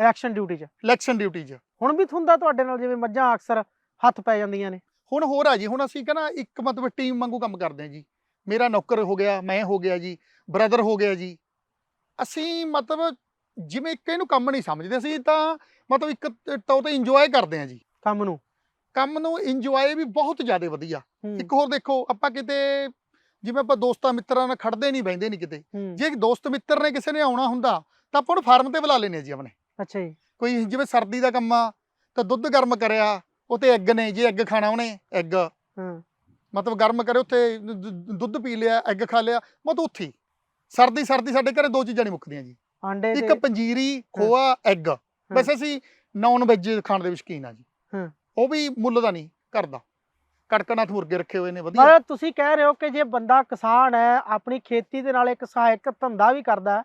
ਇਲੈਕਸ਼ਨ ਡਿਊਟੀ 'ਚ। ਇਲੈਕਸ਼ਨ ਡਿਊਟੀ 'ਚ। ਹੁਣ ਵੀ ਹੁੰਦਾ ਤੁਹਾਡੇ ਨਾਲ ਜਿਵੇਂ ਮੱਝਾਂ ਅਕਸਰ ਹੱਥ ਪੈ ਜਾਂਦੀਆਂ ਨੇ। ਹੁਣ ਹੋਰ ਆ ਜੀ ਹੁਣ ਅਸੀਂ ਕਹਿੰਦਾ ਇੱਕ ਮਤਲਬ ਟੀਮ ਵਾਂਗੂ ਕੰਮ ਕਰਦੇ ਹਾਂ ਜੀ। ਮੇਰਾ ਨੌਕਰ ਹੋ ਗਿਆ ਮੈਂ ਹੋ ਗਿਆ ਜੀ ਬ੍ਰਦਰ ਹੋ ਗਿਆ ਜੀ। ਅਸੀਂ ਮਤਲਬ ਜਿਵੇਂ ਇੱਕ ਇਹਨੂੰ ਕੰਮ ਨਹੀਂ ਸਮਝਦੇ ਅਸੀਂ ਤਾਂ ਮਤਲਬ ਇੱਕ ਤੌਰ ਤੇ ਇੰਜੋਏ ਕਰਦੇ ਹਾਂ ਜੀ। ਕੰਮ ਨੂੰ। ਕੰਮ ਨੂੰ ਇੰਜੋਏ ਵੀ ਬਹੁਤ ਜ਼ਿਆਦਾ ਵਧੀਆ। ਇੱਕ ਹੋਰ ਦੇਖੋ ਆਪਾਂ ਕਿਤੇ ਜਿਵੇਂ ਆਪਾਂ ਦੋਸਤਾਂ ਮਿੱਤਰਾਂ ਨਾਲ ਖੜਦੇ ਨਹੀਂ ਬੈਂਦੇ ਨਹੀਂ ਕਿਤੇ। ਜੇ ਇੱਕ ਦੋਸਤ ਮਿੱਤਰ ਨੇ ਕਿਸੇ ਨੇ ਆਉਣਾ ਹੁੰਦਾ ਤਾਂ ਆਪਾਂ ਉਹਨੂੰ ਫਾਰਮ ਤੇ ਬੁਲਾ ਲੈਨੇ ਜੀ ਆਪਣੇ। ਅੱਛਾ ਜੀ। ਕੋਈ ਜਿਵੇਂ ਸਰਦੀ ਦਾ ਕੰਮ ਆ ਤਾਂ ਦੁੱਧ ਗਰਮ ਕਰਿਆ ਉਹ ਤੇ ਐਗ ਨੇ ਜੇ ਐਗ ਖਾਣਾ ਉਹਨੇ ਐਗ ਮਤਲਬ ਗਰਮ ਕਰੇ ਉੱਥੇ ਦੁੱਧ ਪੀ ਲਿਆ ਐਗ ਖਾ ਲਿਆ ਮਤਲਬ ਉੱਥੇ। ਸਰਦੀ ਸਰਦੀ ਸਾਡੇ ਘਰੇ ਦੋ ਚੀਜ਼ਾਂ ਨਹੀਂ ਮੁੱਕਦੀਆਂ ਜੀ। ਆਂਡੇ ਇੱਕ ਪੰਜੀਰੀ ਖੋਆ ਐਗ ਵੈਸੇ ਅਸੀਂ ਨਾਨ ਵੈਜ ਖਾਣ ਦੇ ਵਿੱਚ ਸ਼ੌਕੀਨ ਆ ਜੀ। ਉਹ ਵੀ ਮੁੱਲ ਦਾ ਨਹੀਂ ਕਰਦਾ। ਕੜਕਨਾਥ ਮੁਰਗੇ ਰੱਖੇ ਹੋਏ ਨੇ ਵਧੀਆ। ਮਤਲਬ ਤੁਸੀਂ ਕਹਿ ਰਹੇ ਹੋ ਕਿ ਜੇ ਬੰਦਾ ਕਿਸਾਨ ਹੈ ਆਪਣੀ ਖੇਤੀ ਦੇ ਨਾਲ ਇੱਕ ਸਹਾਇਕ ਧੰਦਾ ਵੀ ਕਰਦਾ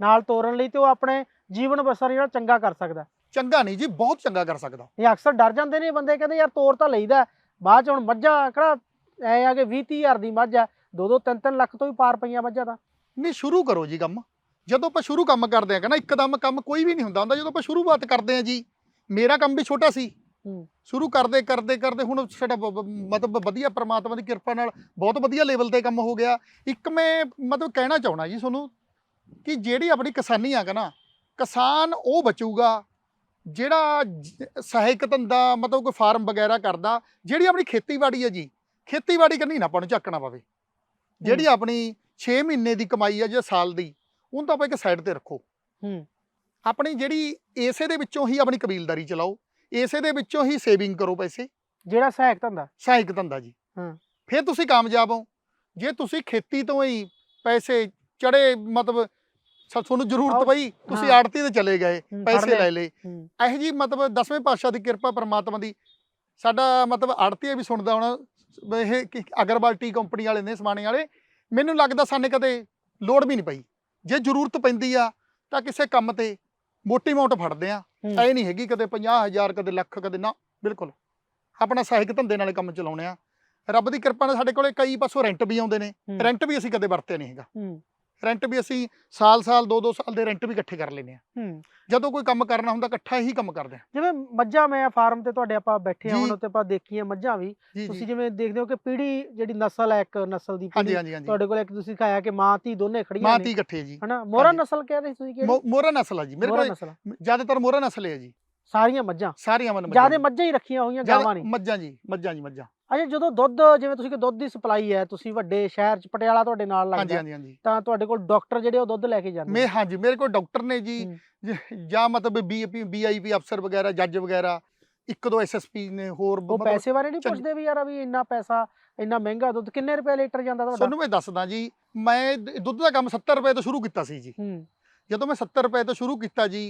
ਨਾਲ ਤੋਰਨ ਲਈ ਤੇ ਉਹ ਆਪਣੇ ਜੀਵਨ ਬਸਰ ਜਿਹੜਾ ਚੰਗਾ ਕਰ ਸਕਦਾ। ਚੰਗਾ ਨਹੀਂ ਜੀ ਬਹੁਤ ਚੰਗਾ ਕਰ ਸਕਦਾ। ਇਹ ਅਕਸਰ ਡਰ ਜਾਂਦੇ ਨੇ ਬੰਦੇ ਕਹਿੰਦੇ ਯਾਰ ਤੋਰ ਤਾਂ ਲਈਦਾ ਬਾਅਦ ਚ ਹੁਣ ਮੱਝਾਂ ਕਿਹੜਾ ਐ ਆ ਕਿ 20 30 ਹਜ਼ਾਰ ਦੀ ਮੱਝ ਆ 2 2 3 3 ਲੱਖ ਤੋਂ ਵੀ ਪਾਰ ਪਈਆਂ ਮੱਝਾਂ ਤਾਂ। ਨਹੀਂ ਸ਼ੁਰੂ ਕਰੋ ਜੀ ਕੰਮ। ਜਦੋਂ ਆਪਾਂ ਸ਼ੁਰੂ ਕੰਮ ਕਰਦੇ ਆ ਕਹਿੰਦਾ ਇੱਕਦਮ ਕੰਮ ਕੋਈ ਵੀ ਨਹੀਂ ਹੁੰਦਾ ਹੁੰਦਾ ਜਦੋਂ ਆਪਾਂ ਸ਼ੁਰੂਆਤ ਕਰਦੇ ਆ ਜੀ। ਮੇਰਾ ਕੰਮ ਵੀ ਛੋਟਾ ਸੀ। ਸ਼ੁਰੂ ਕਰਦੇ ਕਰਦੇ ਕਰਦੇ ਹੁਣ ਸਾਡਾ ਮਤਲਬ ਵਧੀਆ ਪ੍ਰਮਾਤਮਾ ਦੀ ਕਿਰਪਾ ਨਾਲ ਬਹੁਤ ਵਧੀਆ ਲੈਵਲ ਤੇ ਕੰਮ ਹੋ ਗਿਆ। ਇੱਕ ਮੈਂ ਮਤਲਬ ਕਹਿਣਾ ਚਾਹਣਾ ਜੀ ਤੁਹਾਨੂੰ ਕਿ ਜਿਹੜੀ ਆਪਣੀ ਕਿਸਾਨੀ ਆ ਨਾ ਕਿਸਾਨ ਉਹ ਬਚੂਗਾ ਜਿਹੜਾ ਸਹਾਇਕ ਧੰਦਾ ਮਤਲਬ ਕੋਈ ਫਾਰਮ ਵਗੈਰਾ ਕਰਦਾ ਜਿਹੜੀ ਆਪਣੀ ਖੇਤੀਬਾੜੀ ਹੈ ਜੀ ਖੇਤੀਬਾੜੀ ਕਰਨੀ ਨਾ ਆਪਾਂ ਨੂੰ ਝੱਕਣਾ ਪਵੇ। ਜਿਹੜੀ ਆਪਣੀ 6 ਮਹੀਨੇ ਦੀ ਕਮਾਈ ਆ ਜਾਂ ਸਾਲ ਦੀ ਉਹਨੂੰ ਤਾਂ ਆਪਾਂ ਇੱਕ ਸਾਈਡ ਤੇ ਰੱਖੋ। ਹੂੰ। ਆਪਣੀ ਜਿਹੜੀ ਇਸੇ ਦੇ ਵਿੱਚੋਂ ਹੀ ਆਪਣੀ ਕਬੀਲਦਾਰੀ ਚਲਾਓ। ਇਸੇ ਦੇ ਵਿੱਚੋਂ ਹੀ ਸੇਵਿੰਗ ਕਰੋ ਪੈਸੇ। ਜਿਹੜਾ ਸਹਾਇਕ ਧੰਦਾ। ਸਹਾਇਕ ਧੰਦਾ ਜੀ। ਹਾਂ। ਫਿਰ ਤੁਸੀਂ ਕਾਮਯਾਬ ਹੋ। ਜੇ ਤੁਸੀਂ ਖੇਤੀ ਤੋਂ ਹੀ ਪੈਸੇ ਚੜੇ ਮਤਲਬ ਤੁਹਾਨੂੰ ਜ਼ਰੂਰਤ ਪਈ ਤੁਸੀਂ। ਆੜਤੀ ਤੇ ਚਲੇ ਗਏ ਪੈਸੇ। ਲੈ ਲਏ। ਇਹੋ ਜੀ ਮਤਲਬ ਦਸਵੇਂ ਪਾਤਸ਼ਾਹ ਦੀ ਕਿਰਪਾ ਪਰਮਾਤਮਾ ਦੀ। ਸਾਡਾ ਮਤਲਬ ਆੜਤੀ ਵੀ ਸੁਣਦਾ ਹੋਣਾ ਇਹ ਅਗਰਵਾਲ ਟੀ ਕੰਪਨੀ ਵਾਲੇ ਨੇ ਸਮਾਣੇ ਵਾਲੇ। ਮੈਨੂੰ ਲੱਗਦਾ ਸਾਨੇ ਕਦੇ ਲੋੜ ਵੀ ਨਹੀਂ ਪਈ। ਜੇ ਜ਼ਰੂਰਤ ਪੈਂਦੀ ਆ ਤਾਂ ਕਿਸੇ ਕੰਮ ਤੇ ਮੋਟੀ ਅਮਾਉਂਟ ਫੜਦੇ ਆ। ਐ ਨਹੀਂ ਹੈਗੀ ਕਦੇ 50000 ਕਦੇ ਲੱਖ ਕਦੇ ਨਾ। ਬਿਲਕੁਲ। ਆਪਣਾ ਸਹਾਇਕ ਧੰਦੇ ਨਾਲੇ ਕੰਮ ਚਲਾਉਣੇ ਆ। ਰੱਬ ਦੀ ਕਿਰਪਾ ਨਾਲ ਸਾਡੇ ਕੋਲੇ ਕਈ ਪਾਸੋਂ ਰੈਂਟ ਵੀ ਆਉਂਦੇ ਨੇ। ਰੈਂਟ ਵੀ ਅਸੀਂ ਕਦੇ ਵਰਤਿਆ ਨਹੀਂ ਹੈਗਾ। ਰੈਂਟ ਵੀ ਅਸੀਂ ਸਾਲ-ਸਾਲ 2-2 ਸਾਲ ਦੇ ਰੈਂਟ ਵੀ ਇਕੱਠੇ ਕਰ ਲੈਨੇ ਆ ਹੂੰ। ਜਦੋਂ ਕੋਈ ਕੰਮ ਕਰਨਾ ਹੁੰਦਾ ਇਕੱਠਾ ਹੀ ਕੰਮ ਕਰਦੇ ਆ ਜਿਵੇਂ ਮੱਝਾਂ ਮੈਂ ਫਾਰਮ ਤੇ ਤੁਹਾਡੇ ਆਪਾਂ ਬੈਠੇ ਆ। ਹੁਣ ਉੱਤੇ ਆਪਾਂ ਦੇਖੀਆਂ ਮੱਝਾਂ ਵੀ। ਤੁਸੀਂ ਜਿਵੇਂ ਦੇਖਦੇ ਹੋ ਕਿ ਪੀੜੀ ਜਿਹੜੀ ਨਸਲ ਹੈ ਇੱਕ ਨਸਲ ਦੀ ਪੀੜੀ ਤੁਹਾਡੇ ਕੋਲ ਇੱਕ ਤੁਸੀਂ ਦਿਖਾਇਆ ਕਿ ਮਾਂ ਧੀ ਦੋਨੇ ਖੜੀਆਂ ਮਾਂ ਨੇ। ਧੀ ਇਕੱਠੇ ਜੀ। ਹਨਾ? ਮੋਹਰਾ। ਨਸਲ ਕਹਿ ਰਹੇ ਤੁਸੀਂ ਕਿਹੜੀ ਮੋ- ਮੋਹਰਾ ਨਸਲ ਆ ਜੀ। ਮੇਰੇ ਕੋਲ ਜ਼ਿਆਦਾਤਰ ਮੋਹਰਾ ਨਸਲ ਹੈ ਜੀ। ਸਾਰੀਆਂ ਮੱਝਾਂ। ਸਾਰੀਆਂ ਮਨ ਜ਼ਿਆਦਾ ਮੱਝਾਂ ਹੀ ਰੱਖੀਆਂ ਹੋਈਆਂ ਗਾਵਾਂ ਨਹੀਂ ਮੱਝਾਂ ਜੀ ਮੱਝਾਂ ਜੀ ਮੱਝਾਂ। ਅਜੇ ਜਦੋਂ ਦੁੱਧ ਜਿਵੇਂ ਤੁਸੀਂ ਕਿ ਦੁੱਧ ਦੀ ਸਪਲਾਈ ਹੈ ਤੁਸੀਂ ਵੱਡੇ ਸ਼ਹਿਰ ਚ ਪਟਿਆਲਾ ਤੁਹਾਡੇ ਨਾਲ ਲੱਗਦਾ ਹਾਂਜੀ ਹਾਂਜੀ ਤਾਂ ਤੁਹਾਡੇ ਕੋਲ ਡਾਕਟਰ ਜਿਹੜੇ ਉਹ ਦੁੱਧ ਲੈ ਕੇ ਜਾਂਦੇ ਮੈਂ ਹਾਂਜੀ ਮੇਰੇ ਕੋਲ ਡਾਕਟਰ ਨੇ ਜੀ। ਜ- ਮਤਲਬ ਬੀਏਪੀ ਬੀਆਈਪੀ ਅਫਸਰ ਵਗੈਰਾ ਜੱਜ ਵਗੈਰਾ ਇੱਕ ਦੋ ਐਸਐਸਪੀ ਨੇ ਹੋਰ ਉਹ ਪੈਸੇ ਬਾਰੇ ਨਹੀਂ ਪੁੱਛਦੇ ਵੀ ਯਾਰ ਵੀ ਇੰਨਾ ਪੈਸਾ ਇੰਨਾ ਮਹਿੰਗਾ ਦੁੱਧ ਕਿੰਨੇ ਰੁਪਏ ਲੀਟਰ ਜਾਂਦਾ ਤੁਹਾਡਾ? ਤੁਹਾਨੂੰ ਮੈਂ ਦੱਸਦਾ ਜੀ ਮੈਂ ਦੁੱਧ ਦਾ ਕੰਮ 70 ਰੁਪਏ ਤੋਂ ਸ਼ੁਰੂ ਕੀਤਾ ਸੀ ਜੀ। ਜਦੋਂ ਮੈਂ 70 ਰੁਪਏ ਤੋਂ ਸ਼ੁਰੂ ਕੀਤਾ ਜੀ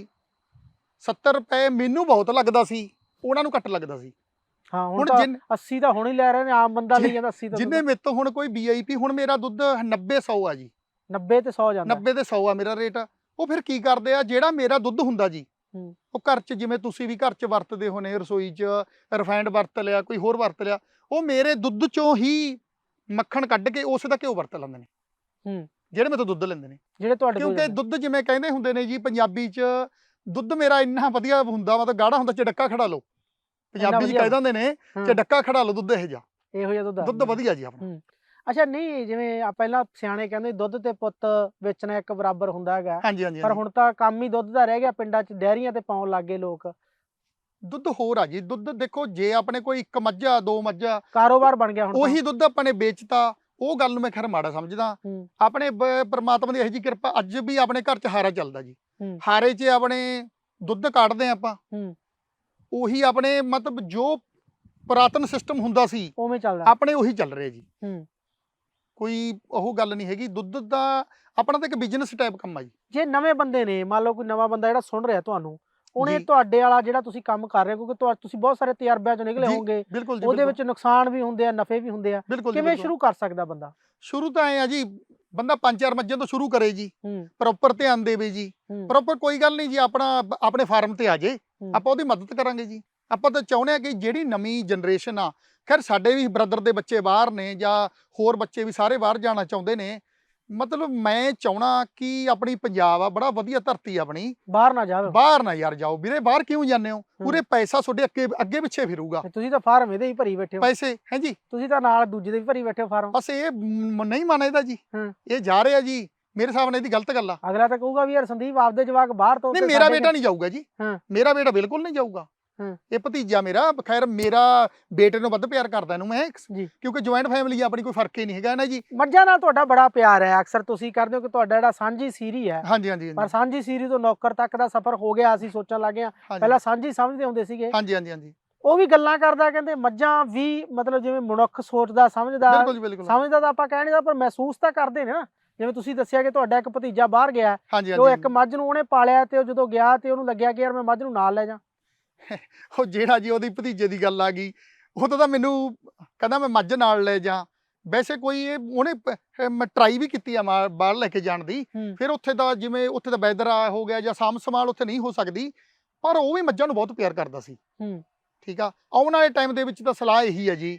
70 ਰੁਪਏ ਮੈਨੂੰ ਬਹੁਤ ਲੱਗਦਾ ਸੀ ਉਹਨਾਂ ਨੂੰ ਘੱਟ ਲੱਗਦਾ ਸੀ। ਹਾਂ ਹੁਣ ਤਾਂ ਜਿਨ 80 ਤਾਂ ਹੁਣ ਹੀ ਲੈ ਰਹੇ ਨੇ ਆਮ ਬੰਦਾ ਲਈ ਜਾਂਦਾ 80 ਦਾ ਜਿੰਨੇ ਮੇਰੇ ਤੋਂ ਹੁਣ ਕੋਈ ਵੀਆਈਪੀ ਹੁਣ ਮੇਰਾ ਦੁੱਧ 90 100 ਆ ਜੀ। 90 ਤੇ 100 ਜਾਂਦਾ। 90 ਤੇ 100 ਆ ਮੇਰਾ ਰੇਟ। ਉਹ ਫਿਰ ਕੀ ਕਰਦੇ ਆ ਜਿਹੜਾ ਮੇਰਾ ਦੁੱਧ ਹੁੰਦਾ ਜੀ ਹੂੰ। ਉਹ ਘਰ 'ਚ ਜਿਵੇਂ ਤੁਸੀਂ ਵੀ ਘਰ 'ਚ ਵਰਤਦੇ ਹੋਣੇ ਰਸੋਈ 'ਚ ਰਿਫਾਈਨਡ ਵਰਤ ਲਿਆ ਕੋਈ ਹੋਰ ਵਰਤ ਲਿਆ ਉਹ ਮੇਰੇ ਦੁੱਧ 'ਚੋਂ ਹੀ ਮੱਖਣ ਕੱਢ ਕੇ ਉਸੇ ਦਾ ਘਿਓ ਵਰਤ ਲੈਂਦੇ ਨੇ। ਹੂੰ। ਜਿਹੜੇ ਮੇਰੇ ਤੋਂ ਦੁੱਧ ਲੈਂਦੇ ਨੇ। ਜਿਹੜੇ ਤੁਹਾਡੇ ਕੋਲ ਕਿਉਂਕਿ ਦੁੱਧ ਜਿਵੇਂ ਕਹਿੰਦੇ ਹੁੰਦੇ ਨੇ ਜੀ ਪੰਜਾਬੀ 'ਚ ਦੁੱਧ ਮੇਰਾ ਇੰਨਾ ਵਧੀਆ ਹੁੰਦਾ ਮਤਲਬ ਗਾੜਾ ਹੁੰਦਾ ਚੜੱਕਾ ਖੜਾ ਲਓ। ਪੰਜਾਬੀ 'ਚ ਵਧੀਆ। ਕਹਿ ਦਿੰਦੇ ਨੇ ਹਾਂ, ਚੜੱਕਾ ਖੜਾ ਲਓ ਦੁੱਧ ਇਹ ਜਾ ਇਹੋ ਜਿਹਾ ਦੁੱਧ ਆ। ਦੁੱਧ ਵਧੀਆ ਜੀ ਆਪਣਾ ਅੱਛਾ ਨਹੀਂ ਜਿਵੇਂ ਆ ਪਹਿਲਾਂ ਸਿਆਣੇ ਕਹਿੰਦੇ ਦੁੱਧ ਤੇ ਪੁੱਤ ਵੇਚਣਾ ਇੱਕ ਬਰਾਬਰ ਹੁੰਦਾ ਹੈਗਾ ਹਾਂਜੀ ਹਾਂਜੀ ਪਰ ਹਾਂਜੀ। ਹੁਣ ਤਾਂ ਕੰਮ ਹੀ ਦੁੱਧ ਦਾ ਰਹਿ ਗਿਆ ਪਿੰਡਾਂ 'ਚ ਡੈਰੀਆਂ ਤੇ ਪਾਉਣ ਲੱਗੇ ਲੋਕ ਦੁੱਧ ਹੋਰ ਆ ਜੀ ਦੁੱਧ ਦੇਖੋ ਜੇ ਆਪਣੇ ਕੋਈ ਇੱਕ ਮੱਝਾ ਦੋ ਮੱਝਾਂ ਕਾਰੋਬਾਰ ਬਣ ਗਿਆ ਹੁਣ ਤਾਂ। ਉਹੀ ਦੁੱਧ ਆਪਾਂ ਨੇ ਵੇਚਤਾ ਉਹ ਗੱਲ ਨੂੰ ਮੈਂ ਖੈਰ ਮਾੜਾ ਸਮਝਦਾ ਹੂੰ। ਆਪਣੇ ਬ- ਪ੍ਰਮਾਤਮਾ ਦੀ ਇਹੋ ਜੀ ਕਿਰਪਾ ਅੱਜ ਵੀ ਆਪਣੇ ਘਰ 'ਚ ਹਾਰਾ ਚੱਲਦਾ ਜੀ ਹੂੰ। ਹਾਰੇ 'ਚ ਆਪਣੇ ਦੁੱਧ ਕੱਢਦੇ ਆਪਾਂ ਹੂੰ। ਉਹੀ ਆਪਣੇ ਮਤਲਬ ਜੋ ਪੁਰਾਤਨ ਸਿਸਟਮ ਹੁੰਦਾ ਸੀ ਉਵੇਂ ਚੱਲਦਾ ਆਪਣੇ ਉਹੀ ਚੱਲ ਰਿਹਾ ਜੀ ਹੂੰ। ਕੋਈ ਉਹ ਗੱਲ ਨਹੀਂ ਹੈਗੀ ਦੁੱਧ ਦਾ ਆਪਣਾ ਤਾਂ ਇੱਕ ਬਿਜ਼ਨਸ ਟਾਈਪ ਕੰਮ ਆ ਜੀ ਜੇ ਨਵੇਂ ਬੰਦੇ ਨੇ ਮੰਨ ਲਓ ਕੋਈ ਨਵਾਂ ਬੰਦਾ ਜਿਹੜਾ ਸੁਣ ਰਿਹਾ ਤੁਹਾਨੂੰ ਉਹਨੇ ਜੀ। ਤੁਹਾਡੇ ਵਾਲਾ ਜਿਹੜਾ ਤੁਸੀਂ ਕੰਮ ਕਰ ਰਹੇ ਹੋ ਕਿਉਂਕਿ ਤੁਹਾ- ਤੁਸੀਂ ਬਹੁਤ ਸਾਰੇ ਤਜਰਬਿਆਂ ਚੋਂ ਨਿਕਲੇ ਜੀ, ਹੋਵੋਗੇ ਬਿਲਕੁਲ ਜੀ ਉਹਦੇ ਬਿਲਕੁਲ। ਵਿੱਚ ਨੁਕਸਾਨ ਵੀ ਹੁੰਦੇ ਆ ਨਫੇ ਵੀ ਹੁੰਦੇ ਆ ਬਿਲਕੁਲ ਜੀ, ਕਿਵੇਂ ਬਿਲਕੁਲ। ਸ਼ੁਰੂ ਕਰ ਸਕਦਾ ਬੰਦਾ ਸ਼ੁਰੂ ਤਾਂ ਐ ਆ ਜੀ ਬੰਦਾ ਪੰਜ ਚਾਰ ਮੱਝਾਂ ਤੋਂ ਸ਼ੁਰੂ ਕਰੇ ਜੀ ਹੂੰ ਪ੍ਰੋਪਰ ਧਿਆਨ ਦੇਵੇ ਜੀ ਹੂੰ, ਪ੍ਰੋਪਰ ਕੋਈ ਗੱਲ ਨਹੀਂ ਜੀ ਆਪਣਾ ਆਪਣੇ ਫਾਰਮ ਤੇ ਆ ਜੇ। ਆਪਾਂ ਉਹਦੀ ਮਦਦ ਕਰਾਂਗੇ ਜੀ। ਆਪਾਂ ਤਾਂ ਚਾਹੁੰਦੇ ਆ ਕਿ ਜਿਹੜੀ ਨਵੀਂ ਜਨਰੇਸ਼ਨ ਆ ਖੈਰ ਸਾਡੇ ਵੀ ਬ੍ਰਦਰ ਦੇ ਬੱਚੇ ਬਾਹਰ ਨੇ ਜਾਂ ਹੋਰ ਬੱਚੇ ਵੀ ਸਾਰੇ ਬਾਹਰ ਜਾਣਾ ਚਾਹੁੰਦੇ ਨੇ ਮਤਲਬ ਮੈਂ ਚਾਹਣਾ ਕਿ ਆਪਣੀ ਪੰਜਾਬ ਆ ਬੜਾ ਵਧੀਆ ਧਰਤੀ ਆ ਆਪਣੀ। ਬਾਹਰ ਨਾ ਜਾਵੇ। ਬਾਹਰ ਨਾ ਯਾਰ ਜਾਓ ਵੀਰੇ ਬਾਹਰ ਕਿਉਂ ਜਾਂਦੇ ਹੋ? ਪੂਰੇ ਪੈਸਾ ਤੁਹਾਡੇ ਅੱਗੇ ਅੱਗੇ ਪਿੱਛੇ ਫਿਰੂਗਾ। ਤੁਸੀਂ ਤਾਂ ਫਾਰਮ ਇਹਦੇ ਹੀ ਭਰੀ ਬੈਠੇ ਹੋ। ਪੈਸੇ ਹੈ ਜੀ? ਤੁਸੀਂ ਤਾਂ ਨਾਲ ਦੂਜੇ ਦੇ ਵੀ ਭਰੀ ਬੈਠੇ ਹੋ ਫਾਰਮ। ਬਸ ਇਹ ਨਹੀਂ ਮੰਨਦਾ ਜੀ। ਇਹ ਜਾ ਰਿਹਾ ਜੀ। ਮੇਰੇ ਹਿਸਾਬ ਨਾਲ ਇਹਦੀ ਗਲਤ ਗੱਲ ਆ। ਅਗਲਾ ਤਾਂ ਕਹੂਗਾ ਵੀ ਯਾਰ ਸੰਦੀਪ ਆਪਦੇ ਜਵਾਕ ਬਾਹਰ ਤੋਂ ਨਹੀਂ ਮੇਰਾ ਬੇਟਾ ਨਹੀਂ ਜਾਊਗਾ ਜੀ। ਮੇਰਾ ਬੇਟਾ ਬਿਲਕੁਲ ਨਹੀਂ ਜਾਊਗਾ। ਇਹ ਭਤੀਜਾ ਮੇਰਾ ਖੈਰ ਮੇਰਾ ਬੇਟੇ ਨੂੰ ਵੱਧ ਪਿਆਰ ਕਰਦਾ ਇਹਨੂੰ ਮੈਂ। ਕਿਉਂਕਿ ਜੁਆਇੰਟ ਫੈਮਿਲੀ ਆ ਆਪਣੀ ਕੋਈ ਫ਼ਰਕ ਹੀ ਨਹੀਂ ਹੈਗਾ ਨਾ ਜੀ। ਮੱਝਾਂ ਨਾਲ ਤੁਹਾਡਾ ਬੜਾ ਪਿਆਰ ਹੈ। ਅਕਸਰ ਤੁਸੀਂ ਕਰਦੇ ਹੋ ਕਿ ਤੁਹਾਡਾ ਜਿਹੜਾ ਸਾਂਝੀ ਸੀਰੀ ਹੈ। ਹਾਂਜੀ ਹਾਂਜੀ ਪਰ ਸਾਂਝੀ ਸੀਰੀ ਤੋਂ ਨੌਕਰ ਤੱਕ ਦਾ ਸਫ਼ਰ ਹੋ ਗਿਆ ਅਸੀਂ ਸੋਚਣ ਲੱਗੇ ਹਾਂਜੀ। ਪਹਿਲਾਂ ਸਾਂਝੀ ਸਮਝਦੇ ਹੁੰਦੇ ਸੀਗੇ। ਹਾਂਜੀ ਹਾਂਜੀ ਹਾਂਜੀ। ਉਹ ਵੀ ਗੱਲਾਂ ਕਰਦਾ ਕਹਿੰਦੇ ਮੱਝਾਂ ਵੀ ਮਤਲਬ ਜਿਵੇਂ ਮਨੁੱਖ ਸੋਚਦਾ ਸਮਝਦਾ। ਸਮਝਦਾ ਤਾਂ ਆਪਾਂ ਕਹਿ ਨਹੀਂ ਸਕਦੇ ਪਰ ਮਹਿਸੂਸ ਤਾਂ ਕਰਦੇ ਨੇ ਨਾ। ਜਿਵੇਂ ਤੁਸੀਂ ਦੱਸਿਆ ਕਿ ਤੁਹਾਡਾ ਇੱਕ ਭਤੀਜਾ ਬਾਹਰ ਗਿਆ ਹਾਂਜੀ ਤੇ ਉਹ ਹਾਂਜੀ। ਇੱਕ ਮੱਝ ਨੂੰ ਉਹਨੇ ਪਾਲਿਆ ਤੇ ਉਹ ਜਦੋਂ ਗਿਆ ਤੇ ਉਹਨੂੰ ਲੱਗਿਆ ਕਿ ਯਾਰ ਮੈਂ ਮੱਝ ਨੂੰ ਨਾਲ ਲੈ ਜਾ। ਉਹ ਜਿਹੜਾ ਜੀ ਉਹਦੀ ਭਤੀਜੇ ਦੀ ਗੱਲ ਆ ਗਈ ਉਦੋਂ ਤਾਂ ਮੈਨੂੰ ਕਹਿੰਦਾ ਮੈਂ ਮੱਝ ਨਾਲ ਲੈ ਜਾ। ਵੈਸੇ ਕੋਈ ਇਹ ਉਹਨੇ ਪ- ਅਹ ਮੈਂ ਟਰਾਈ ਵੀ ਕੀਤੀ ਆ ਮਾ- ਬਾਹਰ ਲੈ ਕੇ ਜਾਣ ਦੀ। ਹੂੰ। ਫਿਰ ਉੱਥੇ ਦਾ ਜਿਵੇਂ ਉੱਥੇ ਦਾ ਵੈਦਰ ਆ ਹੋ ਗਿਆ ਜਾਂ ਸਾਮ ਸਮਾਲ ਉੱਥੇ ਨਹੀਂ ਹੋ ਸਕਦੀ ਪਰ ਉਹ ਵੀ ਮੱਝਾਂ ਨੂੰ ਬਹੁਤ ਪਿਆਰ ਕਰਦਾ ਸੀ। ਹੂੰ। ਠੀਕ ਆ? ਆਉਣ ਵਾਲੇ ਟਾਈਮ ਦੇ ਵਿੱਚ ਤਾਂ ਸਲਾਹ ਇਹੀ ਹੈ ਜੀ